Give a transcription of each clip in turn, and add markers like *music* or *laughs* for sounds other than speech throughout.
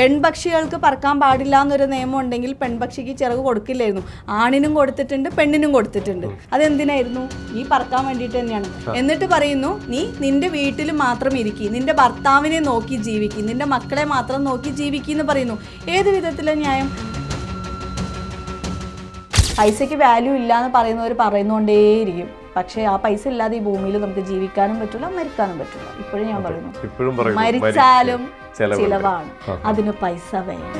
പെൺപക്ഷികൾക്ക് പറക്കാൻ പാടില്ല എന്നൊരു നിയമം ഉണ്ടെങ്കിൽ പെൺപക്ഷിക്ക് ചിറക് കൊടുക്കില്ലായിരുന്നു. ആണിനും കൊടുത്തിട്ടുണ്ട് പെണ്ണിനും കൊടുത്തിട്ടുണ്ട്. അതെന്തിനായിരുന്നു? നീ പറക്കാൻ വേണ്ടിയിട്ട് തന്നെയാണ്. എന്നിട്ട് പറയുന്നു നീ നിന്റെ വീട്ടിൽ മാത്രം ഇരിക്കി നിന്റെ ഭർത്താവിനെ നോക്കി ജീവിക്കി നിന്റെ മക്കളെ മാത്രം നോക്കി ജീവിക്കി എന്ന് പറയുന്നു. ഏത് വിധത്തിലെ ന്യായം? പൈസയ്ക്ക് വാല്യൂ ഇല്ല എന്ന് പറയുന്നവർ പറയുന്നുകൊണ്ടേയിരിക്കും പക്ഷേ ആ പൈസ ഇല്ലാതെ ഈ ഭൂമിയിൽ നമുക്ക് ജീവിക്കാനും പറ്റില്ല മരിക്കാനും പറ്റില്ല ഇപ്പോഴും ഞാൻ പറയുന്നു. മരിച്ചാലും. ചിലവാണ്. അതിന് പൈസ വേണം.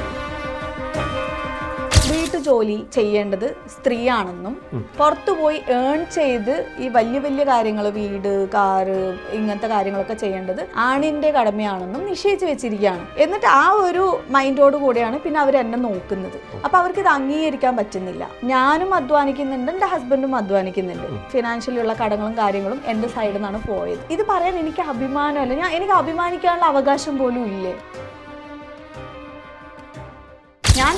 ജോലി ചെയ്യേണ്ടത് സ്ത്രീയാണെന്നും പുറത്തു പോയി ഏൺ ചെയ്ത് ഈ വലിയ വലിയ കാര്യങ്ങൾ വീട് കാറ് ഇങ്ങനത്തെ കാര്യങ്ങളൊക്കെ ചെയ്യേണ്ടത് ആണിന്റെ കടമയാണെന്നും നിശ്ചയിച്ചു വെച്ചിരിക്കുകയാണ്. എന്നിട്ട് ആ ഒരു മൈൻഡോട് കൂടെയാണ് പിന്നെ അവർ എന്നെ നോക്കുന്നത്. അപ്പൊ അവർക്ക് ഇത് അംഗീകരിക്കാൻ പറ്റുന്നില്ല. ഞാനും അധ്വാനിക്കുന്നുണ്ട് എന്റെ ഹസ്ബൻഡും അധ്വാനിക്കുന്നുണ്ട്. ഫിനാൻഷ്യലി ഉള്ള കടങ്ങളും കാര്യങ്ങളും എന്റെ സൈഡിൽ നിന്നാണ് പോയത്. ഇത് പറയാൻ എനിക്ക് അഭിമാനമല്ല. ഞാൻ എനിക്ക് അഭിമാനിക്കാനുള്ള അവകാശം പോലും ഇല്ലേ?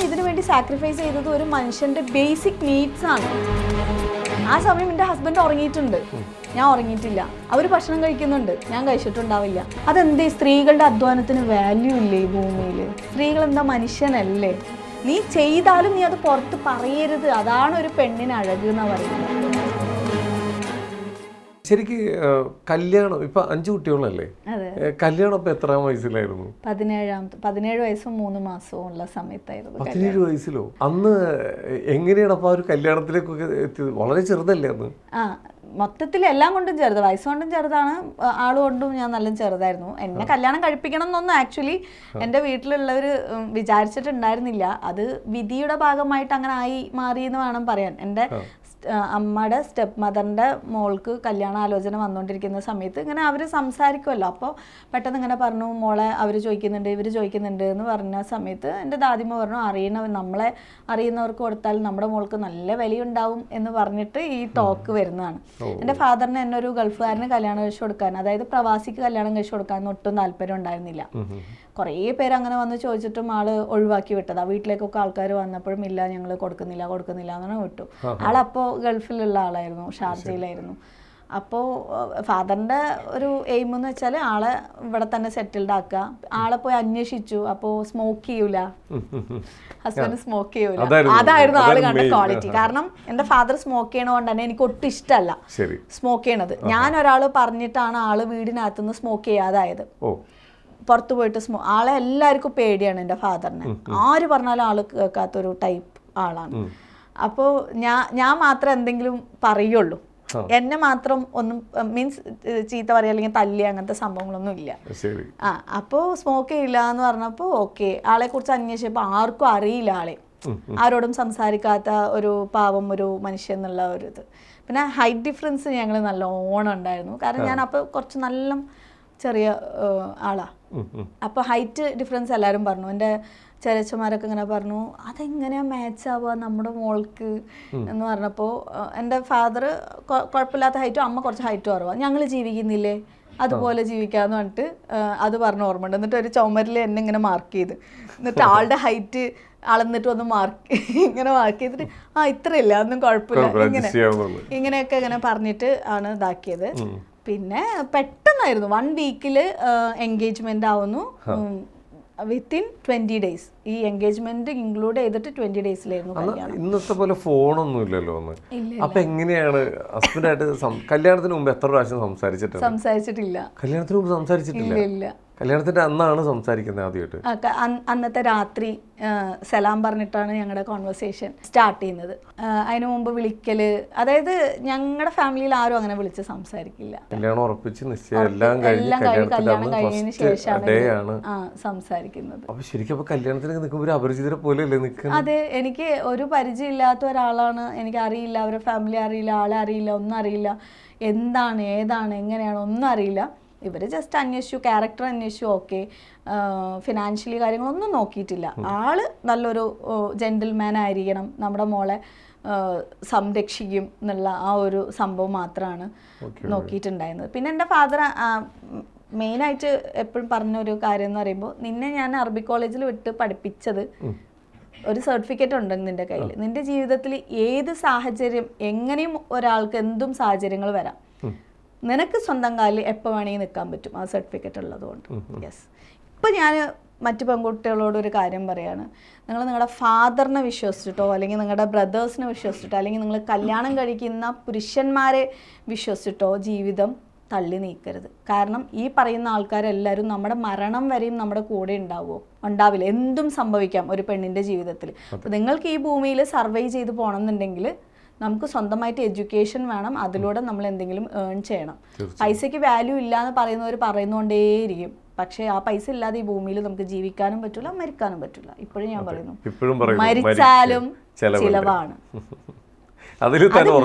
ഇതിനു വേണ്ടി സാക്രിഫൈസ് ചെയ്തത് ഒരു മനുഷ്യന്റെ ബേസിക് നീഡ്സ് ആണ്. ആ സമയം എന്റെ ഹസ്ബൻഡ് ഉറങ്ങിയിട്ടുണ്ട്. ഞാൻ ഉറങ്ങിയിട്ടില്ല. അവർ ഭക്ഷണം കഴിക്കുന്നുണ്ട്. ഞാൻ കഴിച്ചിട്ടുണ്ടാവില്ല. അതെന്തേ? സ്ത്രീകളുടെ അധ്വാനത്തിന് വാല്യൂ ഇല്ലേ ഈ ഭൂമിയിൽ സ്ത്രീകൾ എന്താ മനുഷ്യനല്ലേ? നീ ചെയ്താലും നീ അത് പുറത്ത് പറയരുത്. അതാണ് ഒരു പെണ്ണിന് അഴക് എന്നാ പറയുന്നത്. ശരിക്ക് കല്യാണം ഇപ്പൊ അഞ്ചു കുട്ടികളല്ലേ കല്യാണം ഇപ്പൊ എത്രാം വയസ്സിലായിരുന്നു? പതിനേഴാം പതിനേഴ് വയസ്സും മൂന്ന് മാസവും ഉള്ള സമയത്തായിരുന്നു പതിനേഴ് വയസ്സിലോ? അന്ന് എങ്ങനെയാണ് അപ്പൊ ആ ഒരു കല്യാണത്തിലേക്കൊക്കെ എത്തിയത്? വളരെ ചെറുതല്ലേ അന്ന്? ആ മൊത്തത്തിൽ എല്ലാം കൊണ്ടും ചെറുത്. വയസ്സുകൊണ്ടും ചെറുതാണ്. ആളുകൊണ്ടും ആൾ കൊണ്ടും ഞാൻ നല്ല ചെറുതായിരുന്നു. എന്നെ കല്യാണം കഴിപ്പിക്കണം എന്നൊന്നും ആക്ച്വലി എന്റെ വീട്ടിലുള്ളവർ വിചാരിച്ചിട്ടുണ്ടായിരുന്നില്ല. അത് വിധിയുടെ ഭാഗമായിട്ട് അങ്ങനെ ആയി മാറി എന്ന് വേണം പറയാൻ. എന്റെ അമ്മയുടെ സ്റ്റെപ്പ് മദറിന്റെ മോൾക്ക് കല്യാണ ആലോചന വന്നുകൊണ്ടിരിക്കുന്ന സമയത്ത് ഇങ്ങനെ അവർ സംസാരിക്കുമല്ലോ അപ്പോൾ പെട്ടെന്ന് ഇങ്ങനെ പറഞ്ഞു മോളെ അവർ ചോദിക്കുന്നുണ്ട് ഇവർ ചോദിക്കുന്നുണ്ട് എന്ന് പറഞ്ഞ സമയത്ത് എന്റെ ദാദിമ പറഞ്ഞു അറിയണ നമ്മളെ അറിയുന്നവർക്ക് കൊടുത്താൽ നമ്മുടെ മോൾക്ക് നല്ല വിലയുണ്ടാവും എന്ന് പറഞ്ഞിട്ട് ഈ ടോക്ക് വരുന്നതാണ്. എന്റെ ഫാദറിന് എന്നെ ഒരു ഗൾഫുകാരന് കല്യാണം കഴിച്ചു കൊടുക്കാൻ അതായത് പ്രവാസിക്ക് കല്യാണം കഴിച്ചു കൊടുക്കാൻ ഒട്ടും താല്പര്യം ഉണ്ടായിരുന്നില്ല. കുറേ പേര് അങ്ങനെ വന്ന് ചോദിച്ചിട്ടും ആൾ ഒഴിവാക്കി വിട്ടതാ. വീട്ടിലേക്കൊക്കെ ആൾക്കാർ വന്നപ്പോഴും ഇല്ല ഞങ്ങൾ കൊടുക്കുന്നില്ല കൊടുക്കുന്നില്ല എന്ന് വിട്ടു. ആളപ്പോൾ ഗൾഫിലുള്ള ആളായിരുന്നു ഷാർജയിലായിരുന്നു. അപ്പോൾ ഫാദറിന്റെ ഒരു എയിം എന്ന് വെച്ചാൽ ആളെ ഇവിടെ തന്നെ സെറ്റിൽഡ് ആക്കുക. ആളെ പോയി അന്വേഷിച്ചു അപ്പോൾ സ്മോക്ക് ചെയ്യൂല. ഹസ്ബൻഡ് സ്മോക്ക് ചെയ്യൂല. അതായിരുന്നു- ആൾ ആൾ കണ്ട ക്വാളിറ്റി കാരണം എന്റെ ഫാദർ സ്മോക്ക് ചെയ്യണതുകൊണ്ട് തന്നെ എനിക്ക് ഒട്ടും ഇഷ്ടമല്ല സ്മോക്ക് ചെയ്യണത്. ഞാൻ ഒരാൾ പറഞ്ഞിട്ടാണ് ആൾ വീടിനകത്തുനിന്ന് സ്മോക്ക് ചെയ്യാതായത്. പുറത്തു പുറത്ത് പോയിട്ട് സ്മോ ആളെ എല്ലാവർക്കും പേടിയാണ് എന്റെ ഫാദറിനെ ആര് പറഞ്ഞാലും ആൾ കേൾക്കാത്തൊരു ടൈപ്പ് ആളാണ്. അപ്പോൾ ഞാൻ ഞാൻ മാത്രം എന്തെങ്കിലും പറയുള്ളൂ. എന്നെ മാത്രം ഒന്നും മീൻസ് ചീത്ത പറയുക അല്ലെങ്കിൽ തല്ലി അങ്ങനത്തെ സംഭവങ്ങളൊന്നും ഇല്ല. ആ അപ്പോൾ സ്മോക്ക് ചെയ്യില്ല എന്ന് പറഞ്ഞപ്പോൾ ഓക്കെ ആളെ കുറിച്ച് അന്വേഷിച്ചപ്പോൾ ആർക്കും അറിയില്ല ആളെ. ആരോടും സംസാരിക്കാത്ത ഒരു പാവം ഒരു മനുഷ്യൻ എന്നുള്ള ഒരു ഇത്. പിന്നെ ഹൈറ്റ് ഡിഫറൻസ് ഞങ്ങൾ നല്ലോണം ഉണ്ടായിരുന്നു. കാരണം ഞാൻ അപ്പോൾ കുറച്ച് നല്ല ചെറിയ ആളാണ്. അപ്പോൾ ഹൈറ്റ് ഡിഫറൻസ് എല്ലാവരും പറഞ്ഞു. എന്റെ ചെറിയച്ചന്മാരൊക്കെ ഇങ്ങനെ പറഞ്ഞു അതെങ്ങനെയാ മാച്ച് ആവുക നമ്മുടെ മോൾക്ക്? എന്ന് പറഞ്ഞപ്പോൾ എന്റെ ഫാദർ കുഴപ്പമില്ലാത്ത ഹൈറ്റും അമ്മ കുറച്ച് ഹൈറ്റും അറിവാ. ഞങ്ങൾ ജീവിക്കുന്നില്ലേ? അതുപോലെ ജീവിക്കാന്ന് പറഞ്ഞിട്ട് അത് പറഞ്ഞ ഓർമ്മയുണ്ട്. എന്നിട്ട് ഒരു ചുമരിൽ എന്നെ ഇങ്ങനെ മാർക്ക് ചെയ്ത്. എന്നിട്ട് ആളുടെ ഹൈറ്റ് അളന്നിട്ട് ഒന്ന് മാർക്ക് ഇങ്ങനെ മാർക്ക് ചെയ്തിട്ട് ആ ഇത്രയില്ല ഒന്നും കുഴപ്പമില്ല. കുഴപ്പമില്ല, ഇങ്ങനെ ഇങ്ങനെയൊക്കെ ഇങ്ങനെ പറഞ്ഞിട്ട് ആണ് ഇതാക്കിയത്. പിന്നെ പെട്ടെന്നായിരുന്നു. വൺ വീക്കിൽ എൻഗേജ്മെന്റ് ആവുന്നു. വിത്തിൻ ട്വന്റി ഡേയ്സ് ഈ എൻഗേജ്മെന്റ് ഇൻക്ലൂഡ് ചെയ്തിട്ട് ട്വന്റി ഡേയ്സിലായിരുന്നു ഇന്നത്തെ പോലെ ഫോണൊന്നും ഇല്ലല്ലോ. ഒന്ന് അപ്പൊ എങ്ങനെയാണ് ഹസ്ബൻഡായിട്ട് കല്യാണത്തിന് മുമ്പ് എത്ര പ്രാവശ്യം സംസാരിച്ചിട്ടുണ്ട്? സംസാരിച്ചിട്ടില്ല. കല്യാണത്തിന് മുമ്പ് സംസാരിച്ചിട്ടില്ല? കല്യാണത്തിന്റെ അന്നാണ് സംസാരിക്കുന്നത് ആദ്യമായിട്ട്. അന്നത്തെ രാത്രി സലാം പറഞ്ഞിട്ടാണ് ഞങ്ങളുടെ കോൺവെർസേഷൻ സ്റ്റാർട്ട് ചെയ്യുന്നത്. അതിനു മുമ്പ് വിളിക്കൽ അതായത് ഞങ്ങളുടെ ഫാമിലിയിൽ ആരും അങ്ങനെ വിളിച്ച് സംസാരിക്കില്ല. കല്യാണം ഉറപ്പിച്ച് നിശ്ചയം എല്ലാം കല്യാണം കഴിഞ്ഞതിന് ശേഷമാണ് സംസാരിക്കുന്നത്. അപ്പൊ ശരിക്കും കല്യാണത്തിന് നിൽക്കുമ്പോൾ ഒരു അപരിചിതരെ പോലെ അല്ലേ നിൽക്കുന്നത്? അതെ എനിക്ക് ഒരു പരിചയം ഇല്ലാത്ത ഒരാളാണ്. എനിക്ക് അറിയില്ല അവരുടെ ഫാമിലി അറിയില്ല ആളെ അറിയില്ല ഒന്നും അറിയില്ല. എന്താണ് ഏതാണ് എങ്ങനെയാണ് ഒന്നും അറിയില്ല. ഇവർ ജസ്റ്റ് അന്വേഷിച്ചു ക്യാരക്ടർ അന്വേഷിച്ചു ഓക്കെ ഫിനാൻഷ്യലി കാര്യങ്ങളൊന്നും നോക്കിയിട്ടില്ല. ആൾ നല്ലൊരു ജെന്റിൽമാൻ ആയിരിക്കണം. നമ്മുടെ മോളെ സംരക്ഷിക്കും എന്നുള്ള ആ ഒരു സംഭവം മാത്രമാണ് നോക്കിയിട്ടുണ്ടായിരുന്നത്. പിന്നെ എന്റെ ഫാദർ മെയിനായിട്ട് എപ്പോഴും പറഞ്ഞൊരു കാര്യം എന്ന് പറയുമ്പോൾ നിന്നെ ഞാൻ അറബി കോളേജിൽ വിട്ട് പഠിപ്പിച്ചത് ഒരു സർട്ടിഫിക്കറ്റ് ഉണ്ട് നിന്റെ കയ്യിൽ നിന്റെ ജീവിതത്തിൽ ഏത് സാഹചര്യം എങ്ങനെയും ഒരാൾക്ക് എന്തും സാഹചര്യങ്ങൾ വരാം. നിനക്ക് സ്വന്തം കാലിൽ എപ്പോൾ വേണമെങ്കിൽ നിൽക്കാൻ പറ്റും ആ സർട്ടിഫിക്കറ്റ് ഉള്ളതുകൊണ്ട്. യെസ് ഇപ്പം ഞാൻ മറ്റു പെൺകുട്ടികളോട് ഒരു കാര്യം പറയാണ്. നിങ്ങൾ നിങ്ങളുടെ ഫാദറിനെ വിശ്വസിച്ചിട്ടോ അല്ലെങ്കിൽ നിങ്ങളുടെ ബ്രദേഴ്സിനെ വിശ്വസിച്ചിട്ടോ അല്ലെങ്കിൽ നിങ്ങൾ കല്യാണം കഴിക്കുന്ന പുരുഷന്മാരെ വിശ്വസിച്ചിട്ടോ ജീവിതം തള്ളി നീക്കരുത്. കാരണം ഈ പറയുന്ന ആൾക്കാരെല്ലാവരും നമ്മുടെ മരണം വരെയും നമ്മുടെ കൂടെ ഉണ്ടാവുമോ ഉണ്ടാവില്ല. എന്തും സംഭവിക്കാം ഒരു പെണ്ണിന്റെ ജീവിതത്തിൽ. അപ്പോൾ നിങ്ങൾക്ക് ഈ ഭൂമിയിൽ സർവൈവ് ചെയ്ത് പോകണമെന്നുണ്ടെങ്കിൽ നമുക്ക് സ്വന്തമായിട്ട് എഡ്യൂക്കേഷൻ വേണം. അതിലൂടെ നമ്മൾ എന്തെങ്കിലും ഏൺ ചെയ്യണം. പൈസയ്ക്ക് വാല്യൂ ഇല്ല എന്ന് പറയുന്നവർ പറയുന്നുകൊണ്ടേയിരിക്കും പക്ഷേ ആ പൈസ ഇല്ലാതെ ഈ ഭൂമിയിൽ നമുക്ക് ജീവിക്കാനും പറ്റില്ല മരിക്കാനും പറ്റില്ല ഇപ്പോഴും ഞാൻ പറയുന്നു. മരിച്ചാലും ചിലവാണ്. *laughs* അത്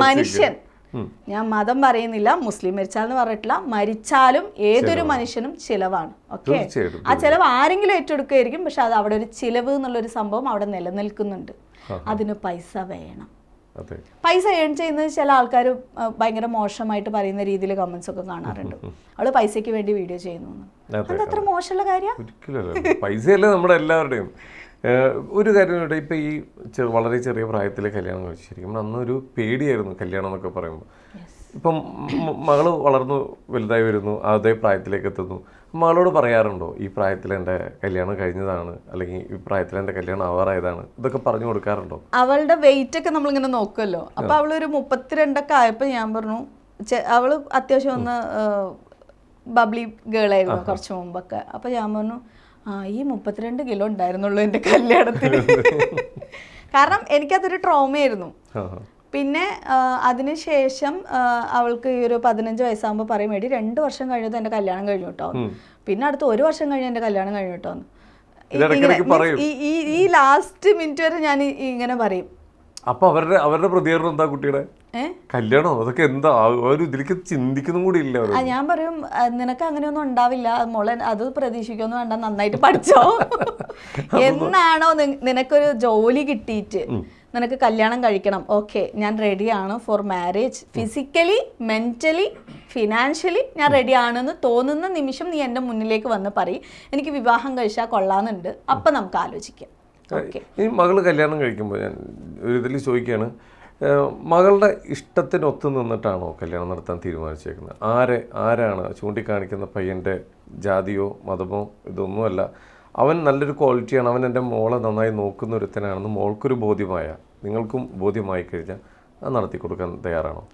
മനുഷ്യൻ. ഞാൻ മതം പറയുന്നില്ല മുസ്ലിം മരിച്ചാലെന്ന് പറഞ്ഞിട്ടില്ല. മരിച്ചാലും ഏതൊരു മനുഷ്യനും ചിലവാണ്. ഓക്കെ? ആ ചിലവ് ആരെങ്കിലും ഏറ്റെടുക്കുകയായിരിക്കും പക്ഷെ അത് അവിടെ ഒരു ചിലവ് എന്നുള്ളൊരു സംഭവം അവിടെ നിലനിൽക്കുന്നുണ്ട്. അതിന് പൈസ വേണം. പൈസ ഏൺ ചെയ്യുന്നത് ചില ആൾക്കാർ ഭയങ്കര മോശമായിട്ട് പറയുന്ന രീതിയിൽ കമന്റ്സ് ഒക്കെ കാണാറുണ്ട്. *laughs* അവൾ പൈസയ്ക്ക് വേണ്ടി വീഡിയോ ചെയ്യുന്നു അതത്ര അത്ര മോശമുള്ള കാര്യം? ഒരിക്കലല്ല പൈസയല്ലേ നമ്മുടെ എല്ലാവരുടെയും. ഒരു കാര്യം ഇവിടെ ഇപ്പൊ ഈ വളരെ ചെറിയ പ്രായത്തിൽ കല്യാണം കഴിച്ചു ശരിക്കും അന്നൊരു പേടിയായിരുന്നു കല്യാണം എന്നൊക്കെ പറയുമ്പോൾ ഇപ്പം മകൾ മകൾ വളർന്നു വലുതായി വരുന്നു അതേ പ്രായത്തിലേക്ക് എത്തുന്നു. മകളോട് പറയാറുണ്ടോ ഈ പ്രായത്തിൽ എന്റെ കല്യാണം കഴിഞ്ഞതാണ് അല്ലെങ്കിൽ ഈ പ്രായത്തിൽ എന്റെ കല്യാണം ആവാറായതാണ്? ഇതൊക്കെ പറഞ്ഞു കൊടുക്കാറുണ്ടോ? അവളുടെ വെയിറ്റ് ഒക്കെ നമ്മളിങ്ങനെ നോക്കുമല്ലോ അപ്പൊ അവളൊരു മുപ്പത്തിരണ്ടൊക്കെ ആയപ്പോൾ ഞാൻ പറഞ്ഞു അവൾ അവൾ അത്യാവശ്യം ഒന്ന് ബബ്ലി ഗേളായിരുന്നു കുറച്ച് മുമ്പൊക്കെ. അപ്പൊ ഞാൻ പറഞ്ഞു ആ ഈ മുപ്പത്തിരണ്ട് കിലോ ഉണ്ടായിരുന്നുള്ളൂ എന്റെ കല്യാണത്തിന്. *laughs* കാരണം എനിക്കതൊരു ട്രോമയായിരുന്നു. പിന്നെ അതിനുശേഷം അവൾക്ക് ഈ ഒരു പതിനഞ്ച് വയസ്സാകുമ്പോൾ പറയും വേണ്ടി രണ്ട് വർഷം കഴിഞ്ഞത് എന്റെ കല്യാണം കഴിഞ്ഞു കേട്ടോ പിന്നെ അടുത്ത ഒരു വർഷം കഴിഞ്ഞ് എന്റെ കല്യാണം കഴിഞ്ഞു കേട്ടോ ഈ- ലാസ്റ്റ് മിനിറ്റ് വരെ ഞാൻ ഇങ്ങനെ പറയും. അപ്പൊ അവരുടെ അവരുടെ പ്രതികരണം എന്താ കുട്ടിയുടെ? കല്യാണോ? അതൊക്കെ എന്താ? ഒരു ഇതിലേക്ക് ചിന്തിക്കുന്നു കൂടി ഇല്ല ഞാൻ പറയും "ആ, നിനക്ക് അങ്ങനെയൊന്നും ഉണ്ടാവില്ല. മോളെ അത് പ്രതീക്ഷിക്കൊന്നും വേണ്ട നന്നായിട്ട് പഠിച്ചോ. *laughs* എന്നാണോ നിനക്കൊരു ജോലി കിട്ടിയിട്ട് നിനക്ക് കല്യാണം കഴിക്കണം. ഓക്കെ ഞാൻ റെഡിയാണ് for marriage physically mentally financially ഞാൻ റെഡിയാണെന്ന് തോന്നുന്ന നിമിഷം നീ എന്റെ മുന്നിലേക്ക് വന്ന് പറയും. എനിക്ക് വിവാഹം കഴിച്ചാൽ കൊള്ളാമെന്നുണ്ട്. അപ്പം നമുക്ക് ആലോചിക്കാം. ഓക്കെ ഈ മകൾ കല്യാണം കഴിക്കുമ്പോൾ ഞാൻ ഒരു ഇതിൽ ചോദിക്കുകയാണ് മകളുടെ ഇഷ്ടത്തിനൊത്ത് നിന്നിട്ടാണോ കല്യാണം നടത്താൻ തീരുമാനിച്ചേക്കുന്നത്? ആരെ ആരാണ് ചൂണ്ടിക്കാണിക്കുന്ന പയ്യന്റെ ജാതിയോ മതമോ ഇതൊന്നുമല്ല. അവൻ നല്ലൊരു ക്വാളിറ്റിയാണ്. അവൻ എന്റെ മോളെ നന്നായി നോക്കുന്ന ഒരുത്തനാണെന്ന് മോൾക്കൊരു ബോധ്യമായ നിങ്ങൾക്കും ബോധ്യമായി കഴിഞ്ഞാൽ അത് നടത്തി കൊടുക്കാൻ തയ്യാറാണോ?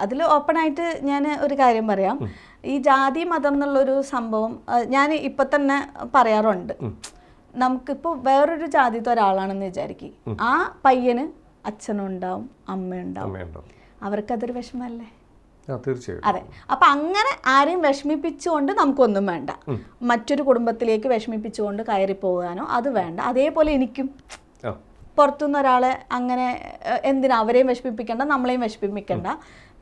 അതിൽ ഓപ്പണായിട്ട് ഞാൻ ഒരു കാര്യം പറയാം. ഈ ജാതി മതം എന്നുള്ളൊരു സംഭവം ഞാൻ ഇപ്പം തന്നെ പറയാറുണ്ട്. നമുക്കിപ്പോൾ വേറൊരു ജാതിത്തെ ഒരാളാണെന്ന് വിചാരിക്കും. ആ പയ്യന് അച്ഛനുണ്ടാവും അമ്മയുണ്ടാവും. അമ്മയുണ്ടോ അവർക്കതൊരു വിഷമല്ലേ തീർച്ചയായും അതെ. അപ്പൊ അങ്ങനെ ആരെയും വിഷമിപ്പിച്ചുകൊണ്ട് നമുക്കൊന്നും വേണ്ട. മറ്റൊരു കുടുംബത്തിലേക്ക് വിഷമിപ്പിച്ചുകൊണ്ട് കയറി പോകാനോ അത് വേണ്ട. അതേപോലെ എനിക്കും പുറത്തുനിന്ന് ഒരാളെ അങ്ങനെ എന്തിനാ അവരെയും വിഷമിപ്പിക്കണ്ട നമ്മളെയും വിഷമിപ്പിക്കണ്ട.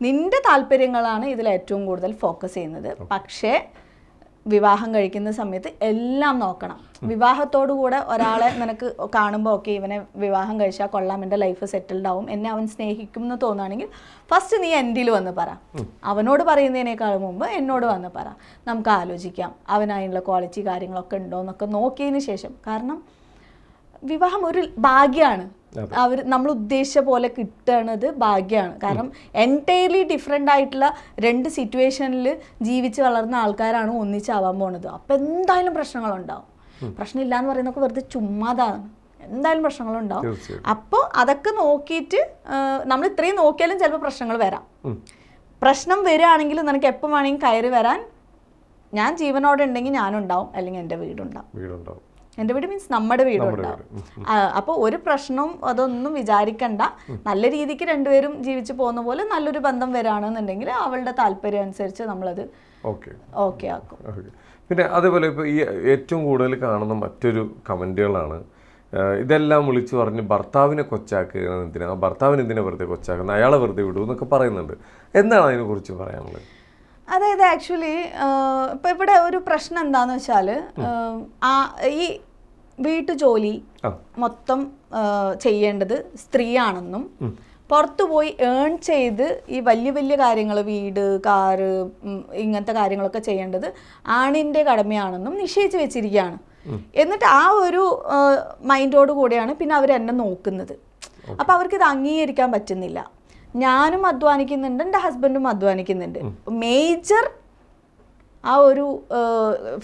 നിന്റെ താല്പര്യങ്ങളാണ് ഇതിൽ ഏറ്റവും കൂടുതൽ ഫോക്കസ് ചെയ്യുന്നത്. പക്ഷേ വിവാഹം കഴിക്കുന്ന സമയത്ത് എല്ലാം നോക്കണം. വിവാഹത്തോടു കൂടെ ഒരാളെ നിനക്ക് കാണുമ്പോൾ ഓക്കെ ഇവനെ വിവാഹം കഴിച്ചാൽ കൊള്ളാം എന്റെ ലൈഫ് സെറ്റിൽഡ് ആവും എന്നെ അവൻ സ്നേഹിക്കും എന്ന് തോന്നുകയാണെങ്കിൽ ഫസ്റ്റ് നീ എന്റെ വന്ന് പറ. അവനോട് പറയുന്നതിനേക്കാൾ മുമ്പ് എന്നോട് വന്ന് പറ. നമുക്ക് ആലോചിക്കാം അവനായുള്ള ക്വാളിറ്റി കാര്യങ്ങളൊക്കെ ഉണ്ടോ എന്നൊക്കെ നോക്കിയതിന് ശേഷം. കാരണം വിവാഹം ഒരു ഭാഗ്യമാണ് അവർ നമ്മൾ ഉദ്ദേശിച്ച പോലെ കിട്ടണത് ഭാഗ്യമാണ് കാരണം എന്റയർലി ഡിഫറെന്റ് ആയിട്ടുള്ള രണ്ട് സിറ്റുവേഷനിൽ ജീവിച്ച് വളർന്ന ആൾക്കാരാണ് ഒന്നിച്ചാവാൻ പോണത്. അപ്പം എന്തായാലും പ്രശ്നങ്ങളുണ്ടാവും. പ്രശ്നമില്ല എന്ന് പറയുന്നതൊക്കെ വെറുതെ ചുമ്മാതാണ്. എന്തായാലും പ്രശ്നങ്ങളുണ്ടാവും. അപ്പോൾ അതൊക്കെ നോക്കിയിട്ട് നമ്മൾ ഇത്രയും നോക്കിയാലും ചിലപ്പോൾ പ്രശ്നങ്ങൾ വരാം. പ്രശ്നം വരികയാണെങ്കിൽ നിനക്ക് എപ്പം വേണമെങ്കിൽ കയറി വരാൻ ഞാൻ ജീവനോടെ ഉണ്ടെങ്കിൽ ഞാനുണ്ടാവും. അല്ലെങ്കിൽ എന്റെ വീടുണ്ടാവും. വീടുണ്ടാവും. എന്റെ വീട് മീൻസ് നമ്മുടെ വീടുണ്ടാവും അപ്പോൾ ഒരു പ്രശ്നവും അതൊന്നും വിചാരിക്കണ്ട. നല്ല രീതിക്ക് രണ്ടുപേരും ജീവിച്ചു പോകുന്ന പോലെ നല്ലൊരു ബന്ധം വരാണെന്നുണ്ടെങ്കിൽ അവളുടെ താല്പര്യം അനുസരിച്ച് നമ്മളത് ഓക്കെ. ആക്കും. പിന്നെ അതേപോലെ ഇപ്പോൾ ഈ ഏറ്റവും കൂടുതൽ കാണുന്ന മറ്റൊരു കമന്റുകളാണ് ഇതെല്ലാം വിളിച്ചു പറഞ്ഞ് ഭർത്താവിനെ കൊച്ചാക്കുക എന്തിനാ? ഭർത്താവിനെ എന്തിനാ വെറുതെ കൊച്ചാക്കുന്നത്? അയാളെ വെറുതെ വിടൂ എന്നൊക്കെ പറയുന്നുണ്ട്. എന്താണ് അതിനെക്കുറിച്ച് പറയാനുള്ളത്? അതായത് ആക്ച്വലി ഇപ്പം ഇവിടെ ഒരു പ്രശ്നം എന്താന്ന് വെച്ചാൽ ആ ഈ വീട്ടുജോലി മൊത്തം ചെയ്യേണ്ടത് സ്ത്രീയാണെന്നും പുറത്തു പോയി ഏൺ ചെയ്ത് ഈ വലിയ വലിയ കാര്യങ്ങൾ വീട് കാറ് ഇങ്ങനത്തെ കാര്യങ്ങളൊക്കെ ചെയ്യേണ്ടത് ആണിന്റെ കടമയാണെന്നും നിശ്ചയിച്ച് വെച്ചിരിക്കുകയാണ്. എന്നിട്ട് ആ ഒരു മൈൻഡോട് കൂടെയാണ് പിന്നെ അവർ എന്നെ നോക്കുന്നത്. അപ്പോൾ അവർക്ക് ഇത് അംഗീകരിക്കാൻ പറ്റുന്നില്ല. ഞാനും അധ്വാനിക്കുന്നുണ്ട് എന്റെ ഹസ്ബൻഡും അധ്വാനിക്കുന്നുണ്ട്. മേജർ ആ ഒരു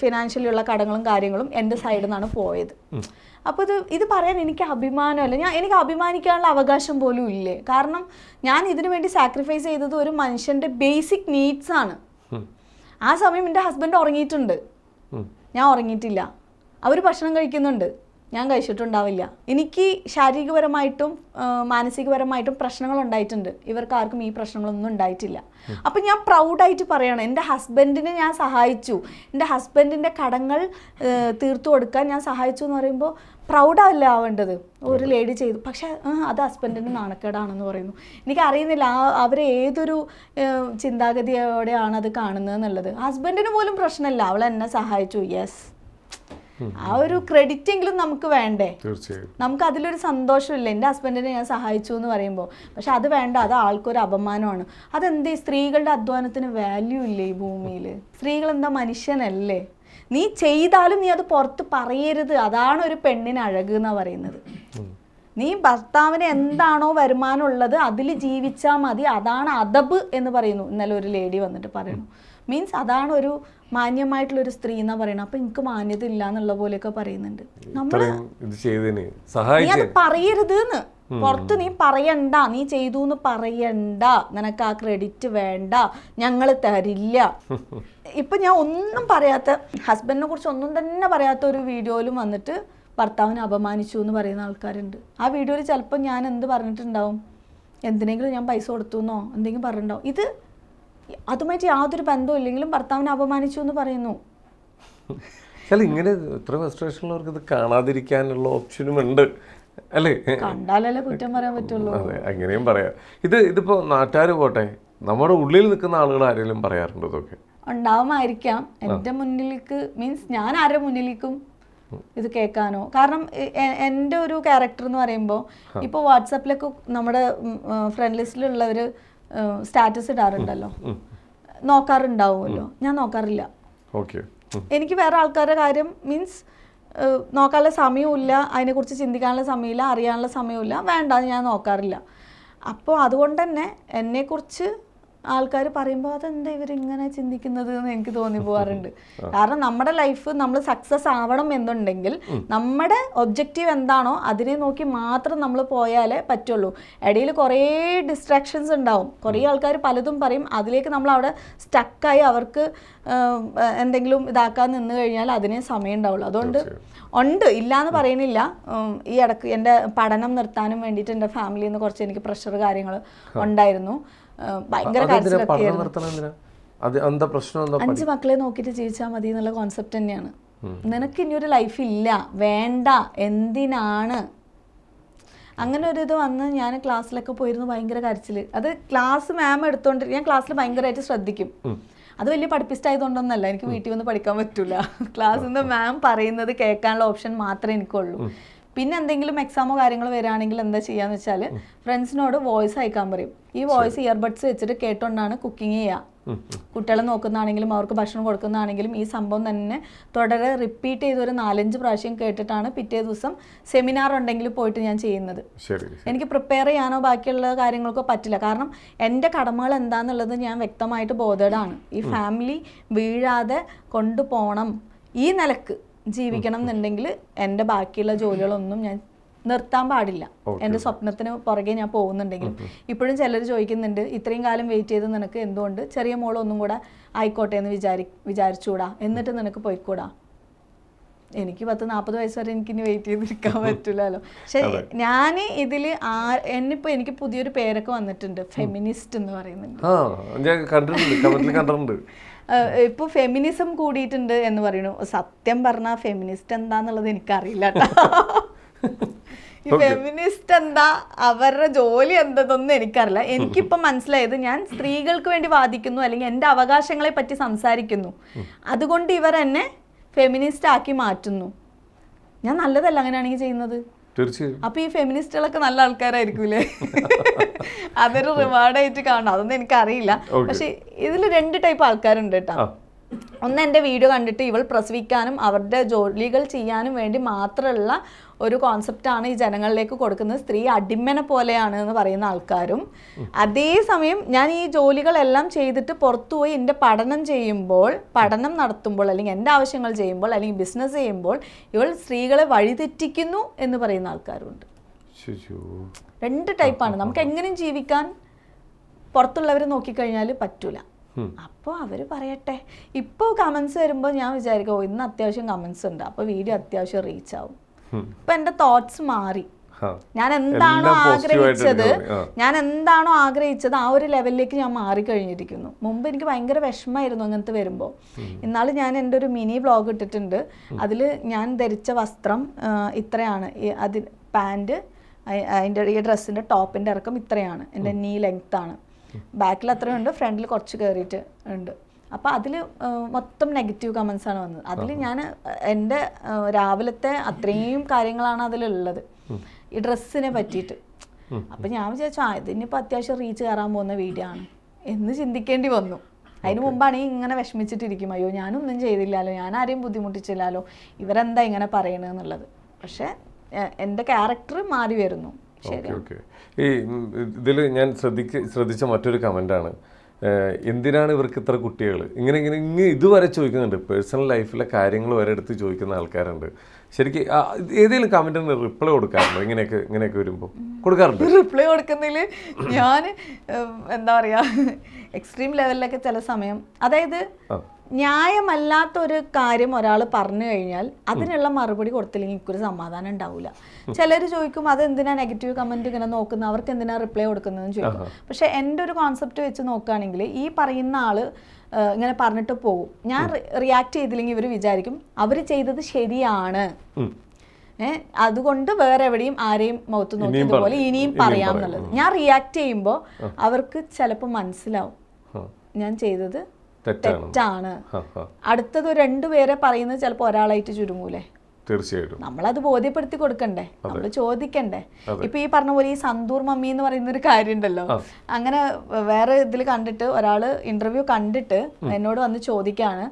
ഫിനാൻഷ്യലിയുള്ള കടങ്ങളും കാര്യങ്ങളും എന്റെ സൈഡിൽ നിന്നാണ് പോയത്. അപ്പോൾ ഇത് ഇത് പറയാൻ എനിക്ക് അഭിമാനമല്ല. ഞാൻ എനിക്ക് അഭിമാനിക്കാനുള്ള അവകാശം പോലും ഇല്ലേ? കാരണം ഞാൻ ഇതിനു വേണ്ടി സാക്രിഫൈസ് ചെയ്തത് ഒരു മനുഷ്യന്റെ ബേസിക് നീഡ്സ് ആണ്. ആ സമയം എന്റെ ഹസ്ബൻഡ് ഉറങ്ങിയിട്ടുണ്ട്. ഞാൻ ഉറങ്ങിയിട്ടില്ല. അവർ ഭക്ഷണം കഴിക്കുന്നുണ്ട്. ഞാൻ കഴിച്ചിട്ടുണ്ടാവില്ല. എനിക്ക് ശാരീരികപരമായിട്ടും മാനസികപരമായിട്ടും പ്രശ്നങ്ങൾ ഉണ്ടായിട്ടുണ്ട്. ഇവർക്ക് ആർക്കും ഈ പ്രശ്നങ്ങളൊന്നും ഉണ്ടായിട്ടില്ല. അപ്പം ഞാൻ പ്രൗഡായിട്ട് പറയണം എന്റെ ഹസ്ബൻഡിനെ ഞാൻ സഹായിച്ചു. എന്റെ ഹസ്ബൻഡിന്റെ കടങ്ങൾ തീർത്തു കൊടുക്കാൻ ഞാൻ സഹായിച്ചു എന്ന് പറയുമ്പോൾ പ്രൗഡല്ല ആവേണ്ടത്? ഒരു ലേഡി ചെയ്തു. പക്ഷെ അത് ഹസ്ബൻഡിന്റെ നാണക്കേടാണെന്ന് പറയുന്നു. എനിക്കറിയുന്നില്ല ആ അവർ ഏതൊരു ചിന്താഗതിയോടെയാണ് അത് കാണുന്നത് എന്നുള്ളത്. ഹസ്ബൻഡിന് പോലും പ്രശ്നമില്ല. അവൾ എന്നെ സഹായിച്ചു. യെസ്. ആ ഒരു ക്രെഡിറ്റ് എങ്കിലും നമുക്ക് വേണ്ടേ? നമുക്ക് അതിലൊരു സന്തോഷമില്ല. എന്റെ ഹസ്ബൻഡിനെ ഞാൻ സഹായിച്ചു എന്ന് പറയുമ്പോൾ. പക്ഷെ അത് വേണ്ട അത് ആൾക്കൊരു അപമാനമാണ്. അതെന്ത് സ്ത്രീകളുടെ അധ്വാനത്തിന് വാല്യൂ ഇല്ലേ ഈ ഭൂമിയിൽ സ്ത്രീകൾ എന്താ മനുഷ്യനല്ലേ? നീ ചെയ്താലും നീ അത് പുറത്ത് പറയരുത്. അതാണ് ഒരു പെണ്ണിന് അഴക് എന്നാ പറയുന്നത്. നീ ഭർത്താവിന് എന്താണോ വരുമാനം ഉള്ളത് അതിൽ ജീവിച്ചാൽ മതി. അതാണ് അതബ് എന്ന് പറയുന്നു. ഇന്നലെ ഒരു ലേഡി വന്നിട്ട് പറയുന്നു. മീൻസ് അതാണ് ഒരു മാന്യമായിട്ടുള്ള ഒരു സ്ത്രീ എന്നാ പറയുന്നത് അപ്പൊ എനിക്ക് മാന്യത ഇല്ല എന്നുള്ള പോലെയൊക്കെ പറയുന്നുണ്ട്. നമ്മൾ ഇത് ചെയ്തതിന് നീ സഹായിച്ചേ അത് പറയരുത് എന്ന് പുറത്ത് നീ പറയണ്ട. നീ ചെയ്തു എന്ന് പറയണ്ട. നിനക്ക് ആ ക്രെഡിറ്റ് വേണ്ട. ഞങ്ങൾ തരില്ല. *laughs* ഇപ്പൊ ഞാൻ ഒന്നും പറയാത്ത ഹസ്ബൻഡിനെ കുറിച്ച് ഒന്നും തന്നെ പറയാത്ത ഒരു വീഡിയോയിലും വന്നിട്ട് ഭർത്താവിനെ അപമാനിച്ചു എന്ന് പറയുന്ന ആൾക്കാരുണ്ട്. ആ വീഡിയോയിൽ ചിലപ്പോൾ ഞാൻ എന്ത് പറഞ്ഞിട്ടുണ്ടാവും? എന്തിനെങ്കിലും ഞാൻ പൈസ കൊടുത്തു എന്നോ എന്തെങ്കിലും പറഞ്ഞിട്ടുണ്ടാവും. ഇത് അതുമായിട്ട് യാതൊരു ബന്ധവും ഇല്ലെങ്കിലും ഭർത്താവിനെ അപമാനിച്ചു എന്ന് പറയുന്നു. അല്ല ഇങ്ങനെ ഇത്ര ഫ്രസ്ട്രേഷനുള്ളവർക്ക് ഇത് കാണാതിരിക്കാനുള്ള ഓപ്ഷനും ഉണ്ട്. അല്ലേ? കണ്ടാലല്ലേ കുറ്റം പറയാൻ പറ്റുള്ളൂ. അതെ അങ്ങനെയും പറയാം. ഇത് ഇതിപ്പോ നാട്ടുകാർ പോട്ടെ നമ്മുടെ ഉള്ളിൽ നിൽക്കുന്ന ആളുകൾ ആരെങ്കിലും പറയാറുണ്ട് ഇതൊക്കെ? ഉണ്ടാവുമായിരിക്കാം. എന്റെ മുന്നിലേക്ക് മീൻസ് ഞാൻ ആരുടെ മുന്നിലേക്കും ഇത് കേൾക്കാനോ? കാരണം എന്റെ ഒരു ക്യാരക്ടർ എന്ന് പറയുമ്പോൾ ഇപ്പോൾ വാട്സാപ്പിലൊക്കെ നമ്മുടെ ഫ്രണ്ട് ലിസ്റ്റിലുള്ളവർ സ്റ്റാറ്റസ് ഇടാറുണ്ടല്ലോ. നോക്കാറുണ്ടാവുമല്ലോ. ഞാൻ നോക്കാറില്ല. ഓക്കെ. എനിക്ക് വേറെ ആൾക്കാരുടെ കാര്യം മീൻസ് നോക്കാനുള്ള സമയമില്ല അതിനെക്കുറിച്ച് ചിന്തിക്കാനുള്ള സമയമില്ല. അറിയാനുള്ള സമയമില്ല വേണ്ട ഞാൻ നോക്കാറില്ല. അപ്പോൾ അതുകൊണ്ട് തന്നെ എന്നെക്കുറിച്ച് ആൾക്കാർ പറയുമ്പോൾ അതെന്താ ഇവരിങ്ങനെ ചിന്തിക്കുന്നത് എന്ന് എനിക്ക് തോന്നി *laughs* പോവാറുണ്ട്. കാരണം നമ്മുടെ ലൈഫ് നമ്മൾ സക്സസ് ആവണം എന്നുണ്ടെങ്കിൽ നമ്മുടെ ഒബ്ജക്റ്റീവ് എന്താണോ അതിനെ നോക്കി മാത്രം നമ്മൾ പോയാലേ പറ്റുള്ളൂ. ഇടയിൽ കുറേ ഡിസ്ട്രാക്ഷൻസ് ഉണ്ടാവും. കുറേ ആൾക്കാർ പലതും പറയും. അതിലേക്ക് നമ്മൾ അവിടെ സ്റ്റക്കായി അവർക്ക് എന്തെങ്കിലും ഇതാക്കാൻ നിന്ന് കഴിഞ്ഞാൽ അതിനെ സമയം ഉണ്ടാവുള്ളൂ. അതുകൊണ്ട് ഉണ്ട്. ഇല്ല എന്ന് പറയുന്നില്ല ഈ ഇടയ്ക്ക് എന്റെ പഠനം നിർത്താനും വേണ്ടിയിട്ട് എന്റെ ഫാമിലിയിൽ നിന്ന് കുറച്ച് എനിക്ക് പ്രഷർ കാര്യങ്ങൾ ഉണ്ടായിരുന്നു. ഭയങ്കര അഞ്ച് മക്കളെ നോക്കിട്ട് ജീവിച്ചാൽ മതി എന്നുള്ള കോൺസെപ്റ്റ് തന്നെയാണ്. നിനക്ക് ഇനി ഒരു ലൈഫ് ഇല്ല. വേണ്ട. എന്തിനാണ്? അങ്ങനെ ഒരു ഇത് വന്ന് ഞാൻ ക്ലാസ്സിലൊക്കെ പോയിരുന്നു ഭയങ്കര കരച്ചിൽ അത് ക്ലാസ് മാം എടുത്തോണ്ട് ഞാൻ ക്ലാസ്സിൽ ഭയങ്കരമായിട്ട് ശ്രദ്ധിക്കും. അത് വലിയ പഠിപ്പിസ്റ്റ് ആയതുകൊണ്ടൊന്നല്ല എനിക്ക് വീട്ടിൽ വന്ന് പഠിക്കാൻ പറ്റൂല. ക്ലാസ്സിൽ നിന്ന് മാം പറയുന്നത് കേൾക്കാനുള്ള ഓപ്ഷൻ മാത്രമേ എനിക്കുള്ളൂ. പിന്നെ എന്തെങ്കിലും എക്സാമോ കാര്യങ്ങളോ വരികയാണെങ്കിൽ എന്താ ചെയ്യാന്ന് വെച്ചാൽ ഫ്രണ്ട്സിനോട് വോയിസ് അയക്കാൻ പറയും. ഈ വോയിസ് ഇയർബഡ്സ് വെച്ചിട്ട് കേട്ടോണ്ടാണ് കുക്കിംഗ് ചെയ്യുക കുട്ടികളെ നോക്കുന്നതാണെങ്കിലും അവർക്ക് ഭക്ഷണം കൊടുക്കുന്നതാണെങ്കിലും ഈ സംഭവം തന്നെ തുടരെ റിപ്പീറ്റ് ചെയ്ത് ഒരു നാലഞ്ച് പ്രാവശ്യം കേട്ടിട്ടാണ് പിറ്റേ ദിവസം സെമിനാർ ഉണ്ടെങ്കിൽ പോയിട്ട് ഞാൻ ചെയ്യുന്നത്. എനിക്ക് പ്രിപ്പയർ ചെയ്യാനോ ബാക്കിയുള്ള കാര്യങ്ങൾക്കോ പറ്റില്ല. കാരണം എന്റെ കടമകൾ എന്താന്നുള്ളത് ഞാൻ വ്യക്തമായിട്ട് ബോധേഡാണ്. ഈ ഫാമിലി വീഴാതെ കൊണ്ടുപോകണം ഈ നിലയ്ക്ക് ജീവിക്കണം എന്നുണ്ടെങ്കിൽ എന്റെ ബാക്കിയുള്ള ജോലികളൊന്നും ഞാൻ നിർത്താൻ പാടില്ല. എന്റെ സ്വപ്നത്തിന് പുറകെ ഞാൻ പോകുന്നുണ്ടെങ്കിലും. ഇപ്പോഴും ചിലർ ചോദിക്കുന്നുണ്ട് ഇത്രയും കാലം വെയിറ്റ് ചെയ്ത് നിനക്ക് എന്തുകൊണ്ട്? ചെറിയ മോൾ ഒന്നും കൂടെ ആയിക്കോട്ടെ എന്ന് വിചാരി വിചാരിച്ചുകൂടാ എന്നിട്ട് നിനക്ക് പോയിക്കൂടാ? എനിക്ക് പത്ത് നാൽപ്പത് വയസ്സ് വരെ എനിക്ക് ഇനി വെയിറ്റ് ചെയ്തിരിക്കാൻ പറ്റില്ലല്ലോ പക്ഷെ ഞാൻ ഇതിൽ ആ എന്നിപ്പോ എനിക്ക് പുതിയൊരു പേരൊക്കെ വന്നിട്ടുണ്ട് ഫെമിനിസ്റ്റ് എന്ന് പറയുന്നുണ്ട്. കണ്ടിട്ടുണ്ട്. *laughs* ഇപ്പോൾ ഫെമിനിസം കൂടിയിട്ടുണ്ട് എന്ന് പറയുന്നു. സത്യം പറഞ്ഞാൽ ഫെമിനിസ്റ്റ് എന്താന്നുള്ളത് എനിക്കറിയില്ല. ഈ ഫെമിനിസ്റ്റ് എന്താ അവരുടെ ജോലി എന്തെന്നൊന്നും എനിക്കറിയില്ല. എനിക്കിപ്പം മനസ്സിലായത് ഞാൻ സ്ത്രീകൾക്ക് വേണ്ടി വാദിക്കുന്നു അല്ലെങ്കിൽ എന്റെ അവകാശങ്ങളെ പറ്റി സംസാരിക്കുന്നു. അതുകൊണ്ട് ഇവർ എന്നെ ഫെമിനിസ്റ്റ് ആക്കി മാറ്റുന്നു. ഞാൻ നല്ലതല്ല അങ്ങനെയാണെങ്കിൽ ചെയ്യുന്നത്. തീർച്ചയായും. അപ്പൊ ഈ ഫെമിനിസ്റ്റുകളൊക്കെ നല്ല ആൾക്കാരായിരിക്കൂലേ? അതൊരു റിവാർഡായിട്ട് കാണണം. അതൊന്നും എനിക്കറിയില്ല. പക്ഷെ ഇതിൽ രണ്ട് ടൈപ്പ് ആൾക്കാരുണ്ട് കേട്ടോ ഒന്ന് എന്റെ വീഡിയോ കണ്ടിട്ട് ഇവൾ പ്രസവിക്കാനും അവരുടെ ജോലികൾ ചെയ്യാനും വേണ്ടി മാത്രമുള്ള ഒരു കോൺസെപ്റ്റാണ് ഈ ജനങ്ങളിലേക്ക് കൊടുക്കുന്നത്. സ്ത്രീ അടിമനെ പോലെയാണ് എന്ന് പറയുന്ന ആൾക്കാരും. അതേസമയം ഞാൻ ഈ ജോലികളെല്ലാം ചെയ്തിട്ട് പുറത്തുപോയി എന്റെ പഠനം ചെയ്യുമ്പോൾ പഠനം നടത്തുമ്പോൾ അല്ലെങ്കിൽ എന്റെ ആവശ്യങ്ങൾ ചെയ്യുമ്പോൾ അല്ലെങ്കിൽ ബിസിനസ് ചെയ്യുമ്പോൾ ഇവൾ സ്ത്രീകളെ വഴിതെറ്റിക്കുന്നു എന്ന് പറയുന്ന ആൾക്കാരുണ്ട്. രണ്ട് ടൈപ്പാണ് നമുക്ക് എങ്ങനെയും ജീവിക്കാൻ പുറത്തുള്ളവരെ നോക്കിക്കഴിഞ്ഞാൽ പറ്റൂല. അപ്പോൾ അവർ പറയട്ടെ. ഇപ്പോൾ കമൻസ് വരുമ്പോൾ ഞാൻ വിചാരിക്കും ഇന്ന് അത്യാവശ്യം കമൻസ് ഉണ്ട്. അപ്പോൾ വീഡിയോ അത്യാവശ്യം റീച്ച് ആവും. ഇപ്പം എന്റെ തോട്ട്സ് മാറി. ഞാൻ എന്താണോ ആഗ്രഹിച്ചത്. ഞാൻ എന്താണോ ആഗ്രഹിച്ചത് ആ ഒരു ലെവലിലേക്ക് ഞാൻ മാറിക്കഴിഞ്ഞിരിക്കുന്നു. മുമ്പ് എനിക്ക് ഭയങ്കര വിഷമമായിരുന്നു അങ്ങനത്തെ വരുമ്പോൾ ഇന്നാൾ ഞാൻ എന്റെ ഒരു മിനി വ്ളോഗ് ഇട്ടിട്ടുണ്ട്. അതിൽ ഞാൻ ധരിച്ച വസ്ത്രം ഇത്രയാണ്. അതിൽ പാന്റ് അതിന്റെ ഈ ഡ്രസ്സിന്റെ ടോപ്പിന്റെ ഇറക്കം ഇത്രയാണ്. എന്റെ നീ ലെങ്ത് ആണ് അത്രയും ഉണ്ട് ഫ്രണ്ടിൽ കുറച്ച് കയറിയിട്ട് ഉണ്ട്. അപ്പോൾ അതിൽ മൊത്തം നെഗറ്റീവ് കമൻസ് ആണ് വന്നത്. അതിൽ ഞാൻ എന്റെ രാവിലത്തെ അത്രയും കാര്യങ്ങളാണ് അതിലുള്ളത്. ഈ ഡ്രസ്സിനെ പറ്റിയിട്ട്. അപ്പം ഞാൻ വിചാരിച്ചു ആ ഇതിനിപ്പോൾ അത്യാവശ്യം റീച്ച് കയറാൻ പോകുന്ന വീഡിയോ ആണ്. എന്ന് ചിന്തിക്കേണ്ടി വന്നു. അതിന് മുമ്പാണ് ഈ ഇങ്ങനെ വിഷമിച്ചിട്ടിരിക്കും. അയ്യോ ഞാനൊന്നും ചെയ്തില്ലല്ലോ ഞാൻ ആരെയും ബുദ്ധിമുട്ടിച്ചില്ലല്ലോ ഇവരെന്താ ഇങ്ങനെ പറയണെന്നുള്ളത് പക്ഷേ എന്റെ ക്യാരക്ടർ മാറി വരുന്നു. ശരി ഈ ഇതിൽ ഞാൻ ശ്രദ്ധിക്ക ശ്രദ്ധിച്ച മറ്റൊരു കമന്റാണ് എന്തിനാണ് ഇവർക്ക് ഇത്ര കുട്ടികൾ ഇങ്ങനെ ഇങ്ങനെ ഇങ്ങനെ ഇതുവരെ ചോദിക്കുന്നുണ്ട്. പേഴ്സണൽ ലൈഫിലെ കാര്യങ്ങൾ വരെ എടുത്ത് ചോദിക്കുന്ന ആൾക്കാരുണ്ട്. ശരിക്കും ഏതെങ്കിലും കമന്റിന് റിപ്ലൈ കൊടുക്കാറുണ്ടോ? ഇങ്ങനെയൊക്കെ ഇങ്ങനെയൊക്കെ വരുമ്പോൾ കൊടുക്കാറുണ്ട്? റിപ്ലൈ കൊടുക്കുന്നതിൽ ഞാൻ എന്താ പറയുക എക്സ്ട്രീം ലെവലിലൊക്കെ ചില സമയം അതായത്. ന്യായമല്ലാത്ത ഒരു കാര്യം ഒരാൾ പറഞ്ഞു കഴിഞ്ഞാൽ അതിനുള്ള മറുപടി കൊടുത്തില്ലെങ്കിൽ എനിക്കൊരു സമാധാനം ഉണ്ടാവില്ല ചിലർ ചോദിക്കും അത് എന്തിനാ നെഗറ്റീവ് കമന്റ് ഇങ്ങനെ നോക്കുന്നത്? അവർക്ക് എന്തിനാ റിപ്ലൈ കൊടുക്കുന്നതെന്ന് ചോദിക്കും. പക്ഷേ എന്റെ ഒരു കോൺസെപ്റ്റ് വെച്ച് നോക്കുകയാണെങ്കിൽ ഈ പറയുന്ന ആൾ ആ, ഇങ്ങനെ പറഞ്ഞിട്ട് പോകും. ഞാൻ റിയാക്ട് ചെയ്തില്ലെങ്കിൽ ഇവർ വിചാരിക്കും അവർ ചെയ്തത് ശരിയാണ്. ഏഹ് അതുകൊണ്ട് വേറെ എവിടെയും ആരെയും മുഖത്ത് നോക്കിയതുപോലെ ഇനിയും പറയാം എന്നുള്ളത്. ഞാൻ റിയാക്ട് ചെയ്യുമ്പോൾ അവർക്ക് ചിലപ്പോൾ മനസ്സിലാവും. ഞാൻ ചെയ്തത് തെറ്റാണ്. അടുത്തത് രണ്ടുപേരെ പറയുന്നത് ചിലപ്പോൾ ഒരാളായിട്ട് ചുരുങ്ങൂലേ? തീർച്ചയായിട്ടും. നമ്മളത് ബോധ്യപ്പെടുത്തി കൊടുക്കണ്ടേ? നമ്മൾ ചോദിക്കണ്ടേ? ഇപ്പൊ ഈ പറഞ്ഞ പോലെ ഈ സന്തൂർ മമ്മി എന്ന് പറയുന്ന ഒരു കാര്യം ഉണ്ടല്ലോ അങ്ങനെ വേറെ ഇതിൽ കണ്ടിട്ട് ഒരാൾ ഇന്റർവ്യൂ കണ്ടിട്ട് എന്നോട് വന്ന് ചോദിക്കാണ്.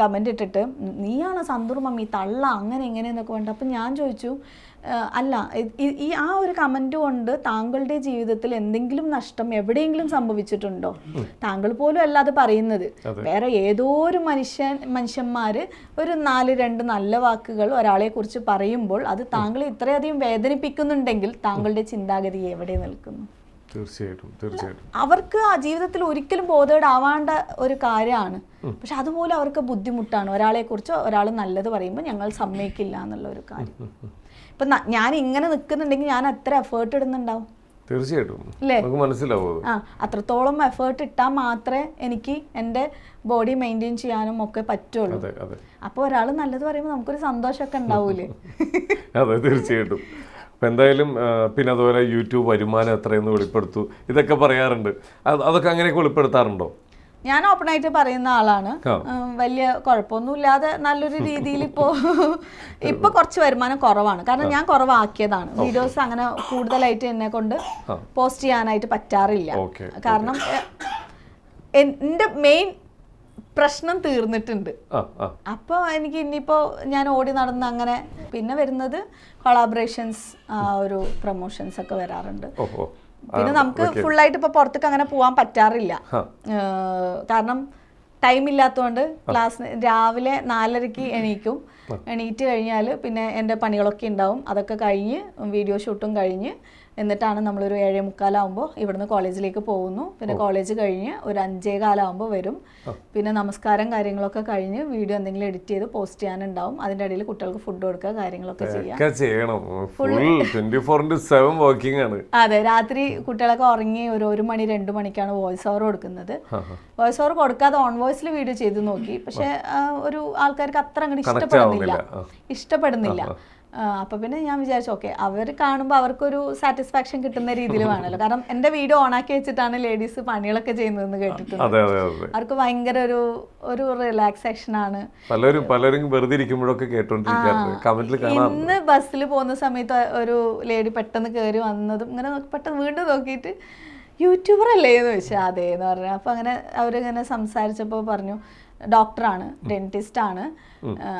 കമന്റ് ഇട്ടിട്ട് നീയാണ് സന്തൂർ മമ്മി? തള്ള അങ്ങനെ എങ്ങനെയെന്നൊക്കെ വേണ്ട അപ്പൊ ഞാൻ ചോദിച്ചു "ഏഹ്, അല്ല ഈ ആ ഒരു കമന്റ് കൊണ്ട് താങ്കളുടെ ജീവിതത്തിൽ എന്തെങ്കിലും നഷ്ടം എവിടെയെങ്കിലും സംഭവിച്ചിട്ടുണ്ടോ? താങ്കൾ പോലും അല്ല അത് പറയുന്നത്. വേറെ ഏതോ ഒരു മനുഷ്യൻ മനുഷ്യന്മാര് ഒരു നാല് രണ്ട് നല്ല വാക്കുകൾ ഒരാളെ കുറിച്ച് പറയുമ്പോൾ അത് താങ്കളെ ഇത്രയധികം വേദനിപ്പിക്കുന്നുണ്ടെങ്കിൽ താങ്കളുടെ ചിന്താഗതി എവിടെ നിൽക്കുന്നു? തീർച്ചയായിട്ടും തീർച്ചയായിട്ടും. അവർക്ക് ആ ജീവിതത്തിൽ ഒരിക്കലും ബോധേടാവാണ്ട ഒരു കാര്യമാണ്. പക്ഷെ അതുപോലെ അവർക്ക് ബുദ്ധിമുട്ടാണ്. ഒരാളെ കുറിച്ച് ഒരാൾ നല്ലത് പറയുമ്പോൾ ഞങ്ങൾ സമ്മതിക്കില്ല എന്നുള്ള ഒരു കാര്യം. ഇപ്പൊ ഞാൻ ഇങ്ങനെ നിൽക്കുന്നുണ്ടെങ്കിൽ ഞാൻ അത്ര എഫേർട്ട് ഇടുന്നുണ്ടാവും. തീർച്ചയായിട്ടും. ഇല്ലേ? നമുക്ക് മനസ്സിലാവും ആ അത്രത്തോളം എഫേർട്ട് ഇട്ടാൽ മാത്രമേ എനിക്ക് എന്റെ ബോഡി മെയിന്റെയിൻ ചെയ്യാനും ഒക്കെ പറ്റുള്ളൂ. അപ്പോൾ ഒരാൾ നല്ലത് പറയുമ്പോൾ നമുക്കൊരു സന്തോഷമൊക്കെ ഉണ്ടാവൂലേ? *laughs* അതെ തീർച്ചയായിട്ടും. അപ്പം എന്തായാലും പിന്നെ അതുപോലെ യൂട്യൂബ് വരുമാനം എത്രയെന്ന് വെളിപ്പെടുത്തു. ഇതൊക്കെ പറയാറുണ്ട്. അതൊക്കെ അങ്ങനെയൊക്കെ വെളിപ്പെടുത്താറുണ്ടോ? ഞാൻ ഓപ്പൺ ആയിട്ട് പറയുന്ന ആളാണ്. വലിയ കുഴപ്പമൊന്നും കുഴപ്പമൊന്നുമില്ലാതെ നല്ലൊരു രീതിയിൽ ഇപ്പോ *laughs* ഇപ്പൊ കുറച്ച് വരുമാനം കുറവാണ്. കാരണം ഞാൻ കുറവാക്കിയതാണ്. വീഡിയോസ് അങ്ങനെ കൂടുതലായിട്ട് എന്നെ കൊണ്ട് പോസ്റ്റ് ചെയ്യാനായിട്ട് പറ്റാറില്ല. കാരണം എന്റെ മെയിൻ പ്രശ്നം തീർന്നിട്ടുണ്ട്. ആ എനിക്ക് ഇനിയിപ്പോ ഞാൻ ഓടി നടന്ന് അങ്ങനെ പിന്നെ വരുന്നത് കൊളാബറേഷൻസ് ഒരു പ്രൊമോഷൻസ് ഒക്കെ വരാറുണ്ട്. പിന്നെ നമുക്ക് ഫുൾ ആയിട്ട് ഇപ്പൊ പുറത്തേക്ക് അങ്ങനെ പോകാൻ പറ്റാറില്ല. കാരണം ടൈം ഇല്ലാത്തതുകൊണ്ട് ക്ലാസ് രാവിലെ നാലരയ്ക്ക് എണീക്കും. എണീറ്റ് കഴിഞ്ഞാൽ പിന്നെ എന്റെ പണികളൊക്കെ ഉണ്ടാവും അതൊക്കെ കഴിഞ്ഞ് വീഡിയോ ഷൂട്ടും കഴിഞ്ഞ് എന്നിട്ടാണ് നമ്മളൊരു ഏഴേ മുക്കാലാവുമ്പോൾ ഇവിടുന്ന് കോളേജിലേക്ക് പോകുന്നു. പിന്നെ കോളേജ് കഴിഞ്ഞ് ഒരു അഞ്ചേ കാലാവുമ്പോൾ വരും. പിന്നെ നമസ്കാരം കാര്യങ്ങളൊക്കെ കഴിഞ്ഞ് വീഡിയോ എന്തെങ്കിലും എഡിറ്റ് ചെയ്ത് പോസ്റ്റ് ചെയ്യാനുണ്ടാവും. അതിന്റെ ഇടയിൽ കുട്ടികൾക്ക് ഫുഡ് കൊടുക്കുക കാര്യങ്ങളൊക്കെ ചെയ്യാം. അതെ രാത്രി കുട്ടികളൊക്കെ ഉറങ്ങി ഒരു ഒരു മണി രണ്ട് മണിക്കാണ് വോയിസ് ഓവർ കൊടുക്കുന്നത്. വോയിസ് ഓവർ കൊടുക്കാതെ ഓൺ വോയിസിൽ വീഡിയോ ചെയ്ത് നോക്കി. പക്ഷെ ഒരു ആൾക്കാർക്ക് അത്ര അങ്ങോട്ട് ഇഷ്ടപ്പെടുന്നില്ല. ഇഷ്ടപ്പെടുന്നില്ല. ആ, അപ്പൊ പിന്നെ ഞാൻ വിചാരിച്ചു ഓക്കെ അവർ കാണുമ്പോൾ അവർക്കൊരു സാറ്റിസ്ഫാക്ഷൻ കിട്ടുന്ന രീതിയിൽ വേണമല്ലോ കാരണം എന്റെ വീഡിയോ ഓണാക്കി വെച്ചിട്ടാണ് ലേഡീസ് പണികളൊക്കെ ചെയ്യുന്നതെന്ന് കേട്ടിട്ടുണ്ട്. അവർക്ക് ഭയങ്കര ഒരു ഒരു റിലാക്സേഷൻ ആണ്. പലരും പലരും വെറുതെ ഇരിക്കുമ്പോഴൊക്കെ കേട്ടോണ്ടിരിക്കാറുണ്ട്. ഇന്ന് ബസ്സിൽ പോകുന്ന സമയത്ത് ഒരു ലേഡി പെട്ടെന്ന് കയറി വന്നതും ഇങ്ങനെ പെട്ടെന്ന് വീണ്ടും നോക്കിയിട്ട് യൂട്യൂബർ അല്ലേ എന്ന് ചോദിച്ചാൽ അതെ എന്ന് പറഞ്ഞു. അപ്പോൾ അങ്ങനെ അവരിങ്ങനെ സംസാരിച്ചപ്പോൾ പറഞ്ഞു ഡോക്ടറാണ് ഡെന്റിസ്റ്റ് ആണ്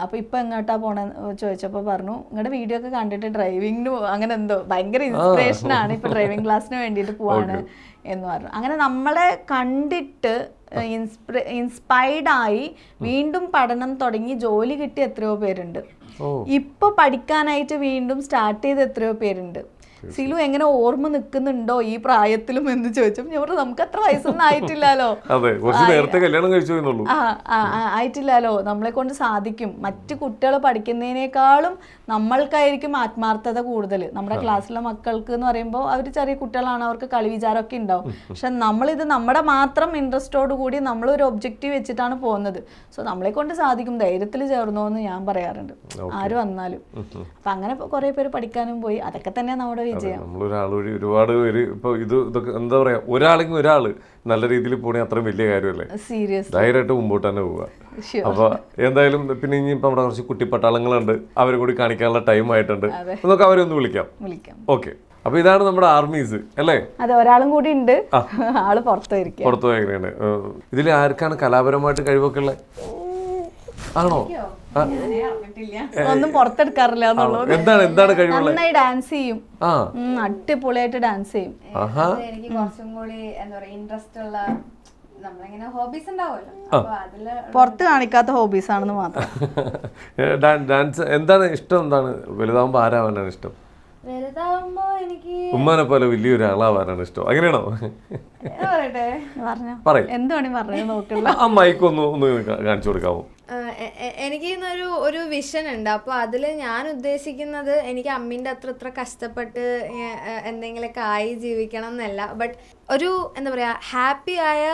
അപ്പൊ ഇപ്പൊ എങ്ങോട്ടാ പോണ ചോദിച്ചപ്പോ പറഞ്ഞു നിങ്ങളുടെ വീഡിയോ ഒക്കെ കണ്ടിട്ട് ഡ്രൈവിംഗിന് അങ്ങനെ എന്തോ ഭയങ്കര ഇൻസ്പിറേഷൻ ആണ് ഇപ്പൊ ഡ്രൈവിംഗ് ക്ലാസ്സിന് വേണ്ടിയിട്ട് *laughs* പോവാണ് എന്ന് പറഞ്ഞു. അങ്ങനെ നമ്മളെ കണ്ടിട്ട് ഇൻസ്പയർഡ് ആയി വീണ്ടും പഠനം തുടങ്ങി ജോലി കിട്ടിയ എത്രയോ പേരുണ്ട്. ഇപ്പൊ പഠിക്കാനായിട്ട് വീണ്ടും സ്റ്റാർട്ട് ചെയ്ത് എത്രയോ പേരുണ്ട്. സിലു എങ്ങനെ ഓർമ്മ നിൽക്കുന്നുണ്ടോ ഈ പ്രായത്തിലും എന്ന് ചോദിച്ചപ്പോൾ ഞാൻ പറഞ്ഞു നമുക്ക് അത്ര വയസ്സൊന്നും ആയിട്ടില്ലല്ലോ *laughs* നേരത്തെ കല്യാണം കഴിച്ചു ആയിട്ടില്ലല്ലോ നമ്മളെ കൊണ്ട് സാധിക്കും. മറ്റു കുട്ടികൾ പഠിക്കുന്നതിനേക്കാളും നമ്മൾക്കായിരിക്കും ആത്മാർത്ഥത കൂടുതൽ. നമ്മുടെ ക്ലാസ്സിലെ മക്കൾക്ക് എന്ന് പറയുമ്പോൾ അവർ ചെറിയ കുട്ടികളാണ് അവർക്ക് കളി വിചാരമൊക്കെ ഉണ്ടാവും. പക്ഷെ നമ്മളിത് നമ്മുടെ മാത്രം ഇൻട്രസ്റ്റോട് കൂടി നമ്മൾ ഒരു ഒബ്ജക്റ്റീവ് വെച്ചിട്ടാണ് പോകുന്നത്. സോ നമ്മളെ കൊണ്ട് സാധിക്കും ധൈര്യത്തിൽ ചേർന്നോ എന്ന് ഞാൻ പറയാറുണ്ട്. ആര് വന്നാലും. അപ്പൊ അങ്ങനെ കുറെ പേര് പഠിക്കാനും പോയി. അതൊക്കെ തന്നെ നമ്മുടെ വിജയം. നമ്മളൊരാൾ ഒരുപാട് പേര് ഇപ്പൊ ഇത് ഇതൊക്കെ എന്താ പറയാ ഒരാളെങ്കിൽ ഒരാൾ. നല്ല രീതിയിൽ പോണേ അത്രയും വലിയ കാര്യമല്ലേ? സീരിയസ് ധൈര്യമായിട്ട് മുമ്പോട്ട് തന്നെ പോവുക. അപ്പൊ എന്തായാലും പിന്നെ ഇനി ഇപ്പൊ നമ്മുടെ കുറച്ച് കുട്ടിപ്പട്ടാളങ്ങളുണ്ട്. അവരെ കൂടി കാണിക്കാനുള്ള ടൈം ആയിട്ടുണ്ട്. നമുക്ക് അവരെ ഒന്ന് വിളിക്കാം. വിളിക്കാം. ഓക്കെ അപ്പൊ ഇതാണ് നമ്മുടെ ആർമീസ് അല്ലേ? അതെ ഒരാളും കൂടി ഉണ്ട്. ആൾ പുറത്തു പോയ എങ്ങനെയാണ് ഇതിൽ ആർക്കാണ് കലാപരമായിട്ട് കഴിവൊക്കെ ഉള്ളത് ആണോ? ഒന്നും പുറത്തെടുക്കാറില്ല എന്നുള്ളത്. എന്താണ് എന്താണ് കഴിവുള്ളത്? നന്നായി ഡാൻസ് ചെയ്യും. അടിപൊളിയായിട്ട് ഡാൻസ് ചെയ്യും. എനിക്ക് കുറച്ചും കൂടി എന്താ പറയാ ഇൻട്രസ്റ്റ് ഉള്ള പുറത്ത് കാണിക്കാത്ത ഹോബീസ് ആണെന്ന് മാത്രം. *laughs* ഡാൻസ് എന്താണ് ഇഷ്ടം? എന്താണ്? വലുതാവുമ്പോ ആരാവാനാണ് ഇഷ്ടം? ഉമ്മാനെ പോലെ വലിയൊരു ആളാവാനാണ് ഇഷ്ടം. അങ്ങനെയാണോ? എന്താ പറയട്ടെ. പറഞ്ഞു. പറയും. എന്ത് വേണേ പറഞ്ഞു നോക്കില്ല ആ മൈക്ക് ഒന്ന് ഒന്ന് കാണിച്ചു കൊടുക്കാമോ എനിക്ക് ഇന്നൊരു ഒരു വിഷൻ ഉണ്ട്. അപ്പോൾ അതിൽ ഞാൻ ഉദ്ദേശിക്കുന്നത് എനിക്ക് അമ്മീന്റെ അത്ര ഇത്ര കഷ്ടപ്പെട്ട് എന്തെങ്കിലുമൊക്കെ ആയി ജീവിക്കണം എന്നല്ല. ബട്ട് ഒരു എന്താ പറയുക ഹാപ്പി ആയ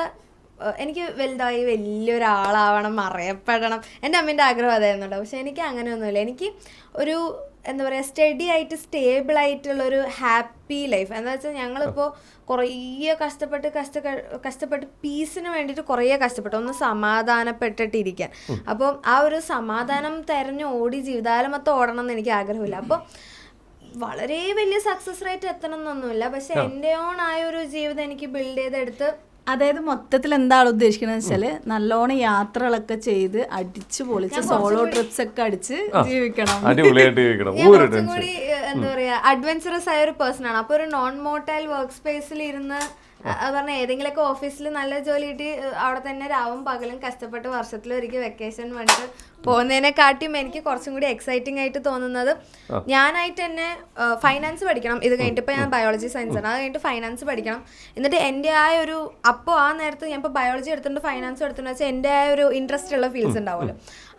എനിക്ക് വലുതായി വലിയൊരാളാവണം അറിയപ്പെടണം. എന്റെ അമ്മേന്റെ ആഗ്രഹം അതായിരുന്നു കേട്ടോ പക്ഷെ എനിക്ക് അങ്ങനെയൊന്നുമില്ല. എനിക്ക് ഒരു എന്താ പറയുക സ്റ്റഡി ആയിട്ട് സ്റ്റേബിൾ ആയിട്ടുള്ള ഒരു ഹാപ്പി ലൈഫ് എന്താ വെച്ചാൽ ഞങ്ങളിപ്പോൾ കുറേ കഷ്ടപ്പെട്ട് കഷ്ട കഷ്ടപ്പെട്ട് പീസിന് വേണ്ടിയിട്ട് കുറേ കഷ്ടപ്പെട്ടു. ഒന്ന് സമാധാനപ്പെട്ടിട്ടിരിക്കാൻ. അപ്പോൾ ആ ഒരു സമാധാനം തെരഞ്ഞ് ഓടി ജീവിതകാലം മൊത്തം ഓടണം എന്ന് എനിക്ക് ആഗ്രഹമില്ല. അപ്പോൾ വളരെ വലിയ സക്സസ് റേറ്റ് എത്തണം എന്നൊന്നുമില്ല. പക്ഷെ എന്റെ ഓൺ ആയ ഒരു ജീവിതം എനിക്ക് ബിൽഡ് ചെയ്തെടുത്ത് അതായത് മൊത്തത്തിൽ എന്താണ് ഉദ്ദേശിക്കുന്നത് വെച്ചാൽ നല്ലോണം യാത്രകളൊക്കെ ചെയ്ത് അടിച്ചു പൊളിച്ച് സോളോ ട്രിപ്സ് ഒക്കെ അടിച്ച് ജീവിക്കണം. അടിപൊളിയായിട്ട് ജീവിക്കണം. ഒരു കുറച്ചും ടെൻഷൻ കൂടി എന്താ പറയാ അഡ്വഞ്ചറസ് ആയ ഒരു പേഴ്സൺ ആണ്. അപ്പൊ ഒരു നോൺ മോട്ടൈൽ വർക്ക് സ്പേസിൽ ഇരുന്ന് പറഞ്ഞ ഏതെങ്കിലുമൊക്കെ ഓഫീസിൽ നല്ല ജോലി കിട്ടി അവിടെ തന്നെ രാവും പകലും കഷ്ടപ്പെട്ട് വർഷത്തിൽ ഒരിക്കൽ വെക്കേഷൻ വന്നിട്ട് പോകുന്നതിനെക്കാട്ടിയും എനിക്ക് കുറച്ചും കൂടി എക്സൈറ്റിംഗ് ആയിട്ട് തോന്നുന്നത് ഞാനായിട്ട് തന്നെ ഫൈനാൻസ് പഠിക്കണം. ഇത് കഴിഞ്ഞിട്ട് ഇപ്പൊ ഞാൻ ബയോളജി സയൻസ് ആണ്. അത് കഴിഞ്ഞിട്ട് ഫൈനാൻസ് പഠിക്കണം. എന്നിട്ട് എന്റെ ആ ഒരു അപ്പോൾ ആ നേരത്ത് ഞാൻ ഇപ്പോൾ ബയോളജി എടുത്തിട്ടുണ്ട് ഫൈനാൻസ് എടുത്തിട്ടുണ്ട് വെച്ചാൽ എന്റെ ആ ഒരു ഇൻട്രസ്റ്റ് ഉള്ള ഫീൽഡ്സ് ഉണ്ടാവുമല്ലോ.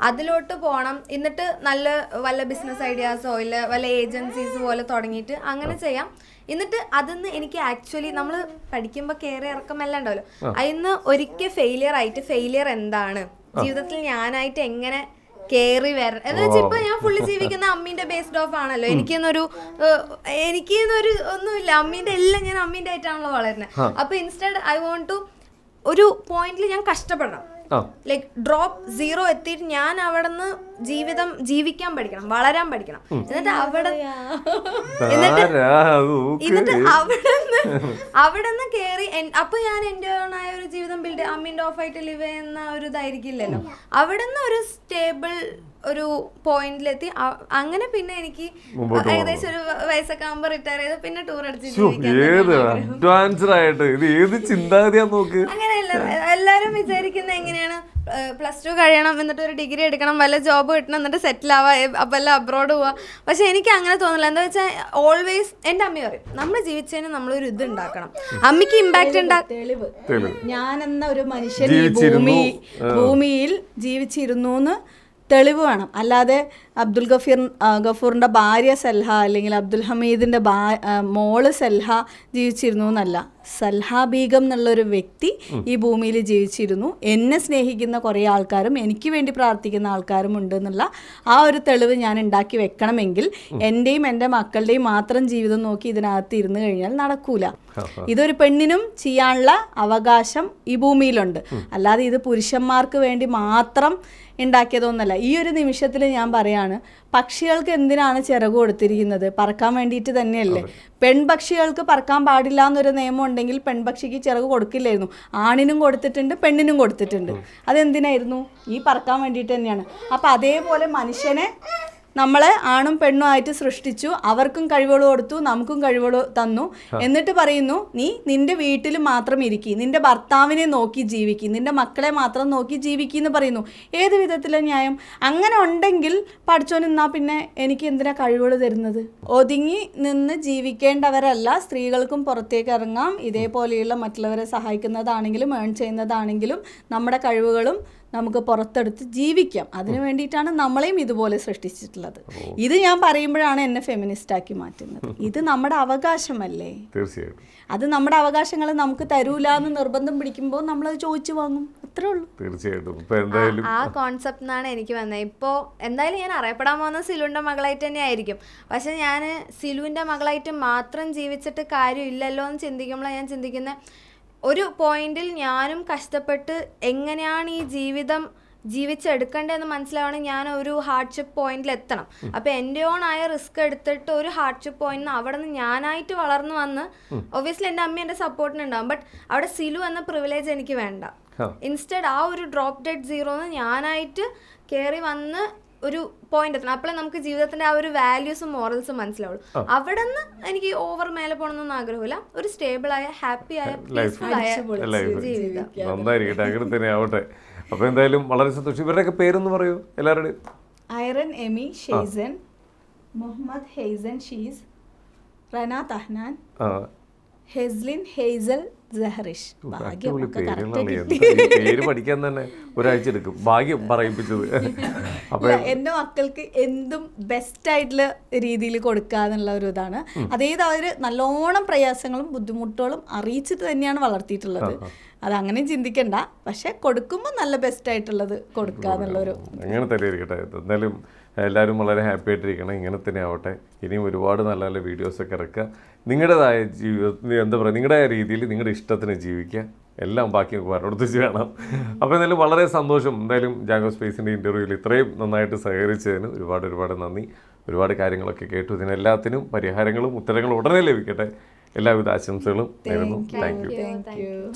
അതിലോട്ട് പോകണം എന്നിട്ട് നല്ല വല്ല ബിസിനസ് ഐഡിയാസോ ഇല്ല വല്ല ഏജൻസീസ് പോലെ തുടങ്ങിയിട്ട് അങ്ങനെ ചെയ്യാം. എന്നിട്ട് അതിന്ന് എനിക്ക് ആക്ച്വലി നമ്മൾ പഠിക്കുമ്പോൾ കയറി ഇറക്കം എല്ലാം ഉണ്ടാവല്ലോ അതിന്ന് ഒരിക്കൽ ഫെയിലിയർ ആയിട്ട് ഫെയിലിയർ എന്താണ്? ജീവിതത്തിൽ ഞാനായിട്ട് എങ്ങനെ കേറി വരണം? എന്ന് വെച്ചാൽ ഇപ്പൊ ഞാൻ ഫുള്ളി ജീവിക്കുന്ന അമ്മീന്റെ ബേസ്ഡ് ഓഫ് ആണല്ലോ. എനിക്കൊന്നൊരു എനിക്കൊന്നൊരു ഒന്നുമില്ല. അമ്മീന്റെ എല്ലാം ഞാൻ അമ്മീന്റെ ആയിട്ടാണല്ലോ വളരുന്നത് അപ്പൊ ഇൻസ്റ്റഡ് ഐ വോണ്ട് ടു ഒരു പോയിന്റിൽ ഞാൻ കഷ്ടപ്പെടണം. ലൈക്ക് ഡ്രോപ്പ് സീറോ എത്തിയിട്ട് ഞാൻ അവിടെ നിന്ന് ജീവിതം ജീവിക്കാൻ പഠിക്കണം വളരാൻ പഠിക്കണം. എന്നിട്ട് അവിടെ എന്നിട്ട് എന്നിട്ട് അവിടെ നിന്ന് അവിടെ നിന്ന് കയറി അപ്പൊ ഞാൻ എന്റെ ആയ ഒരു ജീവിതം ബിൽഡ് അമ്മിന്റെ ഓഫ് ആയിട്ട് ലിവ് ചെയ്യുന്ന ഒരു ഇതായിരിക്കില്ലല്ലോ. അവിടെ നിന്ന് ഒരു സ്റ്റേബിൾ ഒരു പോയിന്റിലെത്തി. അങ്ങനെ പിന്നെ എനിക്ക് ഏകദേശം ഒരു വയസ്സൊക്കെ ആകുമ്പോൾ റിട്ടയർ ചെയ്ത് പിന്നെ ടൂർ അടിച്ച് ഏത് അഡ്വാൻസ്ഡ് ആയിട്ട്? ഇത് ഏത് ചിന്താഗതിയാ നോക്ക്. അങ്ങനെയല്ല എല്ലാരും വിചാരിക്കുന്ന എങ്ങനെയാണ്? പ്ലസ് ടു കഴിയണം എന്നിട്ട് ഒരു ഡിഗ്രി എടുക്കണം വല്ല ജോബ് കിട്ടണം എന്നിട്ട് സെറ്റിൽ ആവാ വല്ല അബ്രോഡ് പോവാ. പക്ഷെ എനിക്ക് അങ്ങനെ തോന്നില്ല എന്താ വെച്ചാൽ ഓൾവേസ് എന്റെ അമ്മ പറയും നമ്മൾ ജീവിച്ചതിന് നമ്മളൊരു ഇത് ഉണ്ടാക്കണം. അമ്മയ്ക്ക് ഇമ്പാക്റ്റ് ഉണ്ടാ തെളിവ്. എന്ന ഒരു മനുഷ്യൻ ഈ ഭൂമി ഭൂമിയിൽ ജീവിച്ചിരുന്നു എന്ന് തെളിവ് വേണം. അല്ലാതെ അബ്ദുൽ ഗഫീർ ഗഫൂറിന്റെ ഭാര്യ സൽഹ അല്ലെങ്കിൽ അബ്ദുൽ ഹമീദിന്റെ ഭാ മോൾ സൽഹ ജീവിച്ചിരുന്നു എന്നല്ല. സൽഹ ബീഗം എന്നുള്ളൊരു വ്യക്തി ഈ ഭൂമിയിൽ ജീവിച്ചിരുന്നു. എന്നെ സ്നേഹിക്കുന്ന കുറേ ആൾക്കാരും എനിക്ക് വേണ്ടി പ്രാർത്ഥിക്കുന്ന ആൾക്കാരും ഉണ്ട് എന്നുള്ള ആ ഒരു തെളിവ് ഞാൻ ഉണ്ടാക്കി വെക്കണമെങ്കിൽ എന്റെയും എന്റെ മക്കളുടെയും മാത്രം ജീവിതം നോക്കി ഇതിനകത്ത് ഇരുന്ന് കഴിഞ്ഞാൽ നടക്കൂല. ഇതൊരു പെണ്ണിനും ചെയ്യാനുള്ള അവകാശം ഈ ഭൂമിയിലുണ്ട്. അല്ലാതെ ഇത് പുരുഷന്മാർക്ക് വേണ്ടി മാത്രം ഉണ്ടാക്കിയതൊന്നല്ല. ഈ ഒരു നിമിഷത്തിൽ ഞാൻ പറയാണ് പക്ഷികൾക്ക് എന്തിനാണ് ചിറക് കൊടുത്തിരിക്കുന്നത്? പറക്കാൻ വേണ്ടിയിട്ട് തന്നെയല്ലേ. പെൺപക്ഷികൾക്ക് പറക്കാൻ പാടില്ല എന്നൊരു നിയമം ഉണ്ടെങ്കിൽ പെൺപക്ഷിക്ക് ചിറക് കൊടുക്കില്ലായിരുന്നു. ആണിനും കൊടുത്തിട്ടുണ്ട് പെണ്ണിനും കൊടുത്തിട്ടുണ്ട്. അതെന്തിനായിരുന്നു? ഈ പറക്കാൻ വേണ്ടിയിട്ട് തന്നെയാണ്. അപ്പം അതേപോലെ മനുഷ്യനെ നമ്മളെ ആണും പെണ്ണും ആയിട്ട് സൃഷ്ടിച്ചു. അവർക്കും കഴിവുകൾ കൊടുത്തു നമുക്കും കഴിവുകൾ തന്നു. എന്നിട്ട് പറയുന്നു നീ നിന്റെ വീട്ടിൽ മാത്രം ഇരിക്കി നിന്റെ ഭർത്താവിനെ നോക്കി ജീവിക്കി നിന്റെ മക്കളെ മാത്രം നോക്കി ജീവിക്കി എന്ന് പറയുന്നു. ഏത് വിധത്തിലെ ന്യായം? അങ്ങനെ ഉണ്ടെങ്കിൽ പഠിച്ചോ നിന്നാ പിന്നെ എനിക്ക് എന്തിനാ കഴിവുകൾ തരുന്നത്? ഒതുങ്ങി നിന്ന് ജീവിക്കേണ്ടവരല്ല സ്ത്രീകൾക്കും പുറത്തേക്ക് ഇറങ്ങാം. ഇതേപോലെയുള്ള മറ്റുള്ളവരെ സഹായിക്കുന്നതാണെങ്കിലും ഏൺ ചെയ്യുന്നതാണെങ്കിലും നമ്മുടെ കഴിവുകളും നമുക്ക് പുറത്തെടുത്ത് ജീവിക്കാം. അതിനു വേണ്ടിയിട്ടാണ് നമ്മളെയും ഇതുപോലെ സൃഷ്ടിച്ചിട്ടുള്ളത്. ഇത് ഞാൻ പറയുമ്പോഴാണ് എന്നെ ഫെമിനിസ്റ്റ് ആക്കി മാറ്റുന്നത്. ഇത് നമ്മുടെ അവകാശമല്ലേ? തീർച്ചയായിട്ടും. അത് നമ്മുടെ അവകാശങ്ങൾ നമുക്ക് തരൂല എന്ന് നിർബന്ധം പിടിക്കുമ്പോൾ അത് ചോദിച്ചു വാങ്ങും. അത്രേ ഉള്ളൂ. തീർച്ചയായിട്ടും. ഇപ്പൊ എന്തായാലും ആ കോൺസെപ്റ്റ് എന്നാണ് എനിക്ക് വന്നത് ഇപ്പോൾ എന്തായാലും ഞാൻ അറിയപ്പെടാൻ പോകുന്ന സിലുവിന്റെ മകളായിട്ട് തന്നെ ആയിരിക്കും. പക്ഷെ ഞാൻ സിലുവിന്റെ മകളായിട്ട് മാത്രം ജീവിച്ചിട്ട് കാര്യമില്ലല്ലോ എന്ന് ചിന്തിക്കുമ്പോഴാണ് ഞാൻ ചിന്തിക്കുന്നത് ഒരു പോയിന്റിൽ ഞാനും കഷ്ടപ്പെട്ട് എങ്ങനെയാണ് ഈ ജീവിതം ജീവിച്ചെടുക്കേണ്ടതെന്ന് മനസ്സിലാവണം. ഞാൻ ഒരു ഹാർഡ്ഷിപ്പ് പോയിന്റിൽ എത്തണം. അപ്പൊ എന്റെ ഓൺ ആയ റിസ്ക് എടുത്തിട്ട് ഒരു ഹാർഡ്ഷിപ്പ് പോയിന്റ് അവിടെ നിന്ന് ഞാനായിട്ട് വളർന്നു വന്ന് ഒബിയസ്ലി എന്റെ അമ്മ എന്റെ സപ്പോർട്ടിനുണ്ടാവും ബട്ട് അവിടെ സിലു എന്ന പ്രിവിലേജ് എനിക്ക് വേണ്ട. ഇൻസ്റ്റഡ് ആ ഒരു ഡ്രോപ്പ് ഡെഡ് സീറോന്ന് ഞാനായിട്ട് കയറി വന്ന് ഒരു പോയിന്റ് എത്തണം. അപ്പോഴേ നമുക്ക് ജീവിതത്തിന്റെ ആ ഒരു വാല്യൂസും മോറൽസും മനസ്സിലാവുള്ളൂ. അവിടെ നിന്ന് എനിക്ക് ഓവർ മേലെ പോകണമെന്നൊന്നും ആഗ്രഹമില്ല. ഒരു സ്റ്റേബിൾ ആയ ഹാപ്പി ആയ പീസ്ഫുൾ ആയ ജീവിതം. നന്നായിരിക്കട്ടെ അങ്ങനെ തന്നെ ആവട്ടെ. അപ്പൊ എന്തായാലും വളരെ സന്തോഷം. ഇവരുടെയൊക്കെ പേരൊന്ന് പറയൂ എല്ലാവരുടെയും. ഐറൻ എമി ഷെയ്സൻ മുഹമ്മദ് ഹെയ്സൻ ഷീസ് റന തഹ്നാൻ ആ. ഹെസ്ലിൻ ഹെയ്സൽ ഈ പേര് പഠിക്കാൻ തന്നെ ഒരാഴ്ച എടുക്കും. ഭാഗ്യം പറയിപ്പിച്ചത്. എന്റെ മക്കൾക്ക് എന്തും ബെസ്റ്റ് ആയിട്ടുള്ള രീതിയിൽ കൊടുക്കുക എന്നുള്ള ഒരു ഇതാണ്. അതേത് അവർ നല്ലോണം പ്രയാസങ്ങളും ബുദ്ധിമുട്ടുകളും അറിയിച്ചിട്ട് തന്നെയാണ് വളർത്തിയിട്ടുള്ളത്. അത് അങ്ങനെ ചിന്തിക്കണ്ട. പക്ഷെ കൊടുക്കുമ്പോൾ നല്ല ബെസ്റ്റ് ആയിട്ടുള്ളത് കൊടുക്കുക എന്നുള്ളൊരു അങ്ങനെ തന്നെ ഇരിക്കട്ടെ എന്തായാലും എല്ലാവരും വളരെ ഹാപ്പി ആയിട്ടിരിക്കണം. ഇങ്ങനെ തന്നെ ആവട്ടെ. ഇനിയും ഒരുപാട് നല്ല നല്ല വീഡിയോസ് ഒക്കെ ഇറക്കുക. നിങ്ങളുടേതായ ജീവിതത്തിൽ എന്താ പറയുക നിങ്ങളുടെ രീതിയിൽ നിങ്ങളുടെ ഇഷ്ടത്തിന് ജീവിക്കുക. എല്ലാം ബാക്കി നമുക്ക് പറഞ്ഞുകൊടുത്ത് കാണാം. അപ്പോൾ എന്തായാലും വളരെ സന്തോഷം. എന്തായാലും ജാങ്കോ സ്പേസിന്റെ ഇന്റർവ്യൂവിൽ ഇത്രയും നന്നായിട്ട് സഹകരിച്ചതിന് ഒരുപാട് ഒരുപാട് നന്ദി. ഒരുപാട് കാര്യങ്ങളൊക്കെ കേട്ടു. ഇതിനെല്ലാത്തിനും പരിഹാരങ്ങളും ഉത്തരങ്ങളും ഉടനെ ലഭിക്കട്ടെ. എല്ലാവിധ ആശംസകളും നേരുന്നു. Thank thank you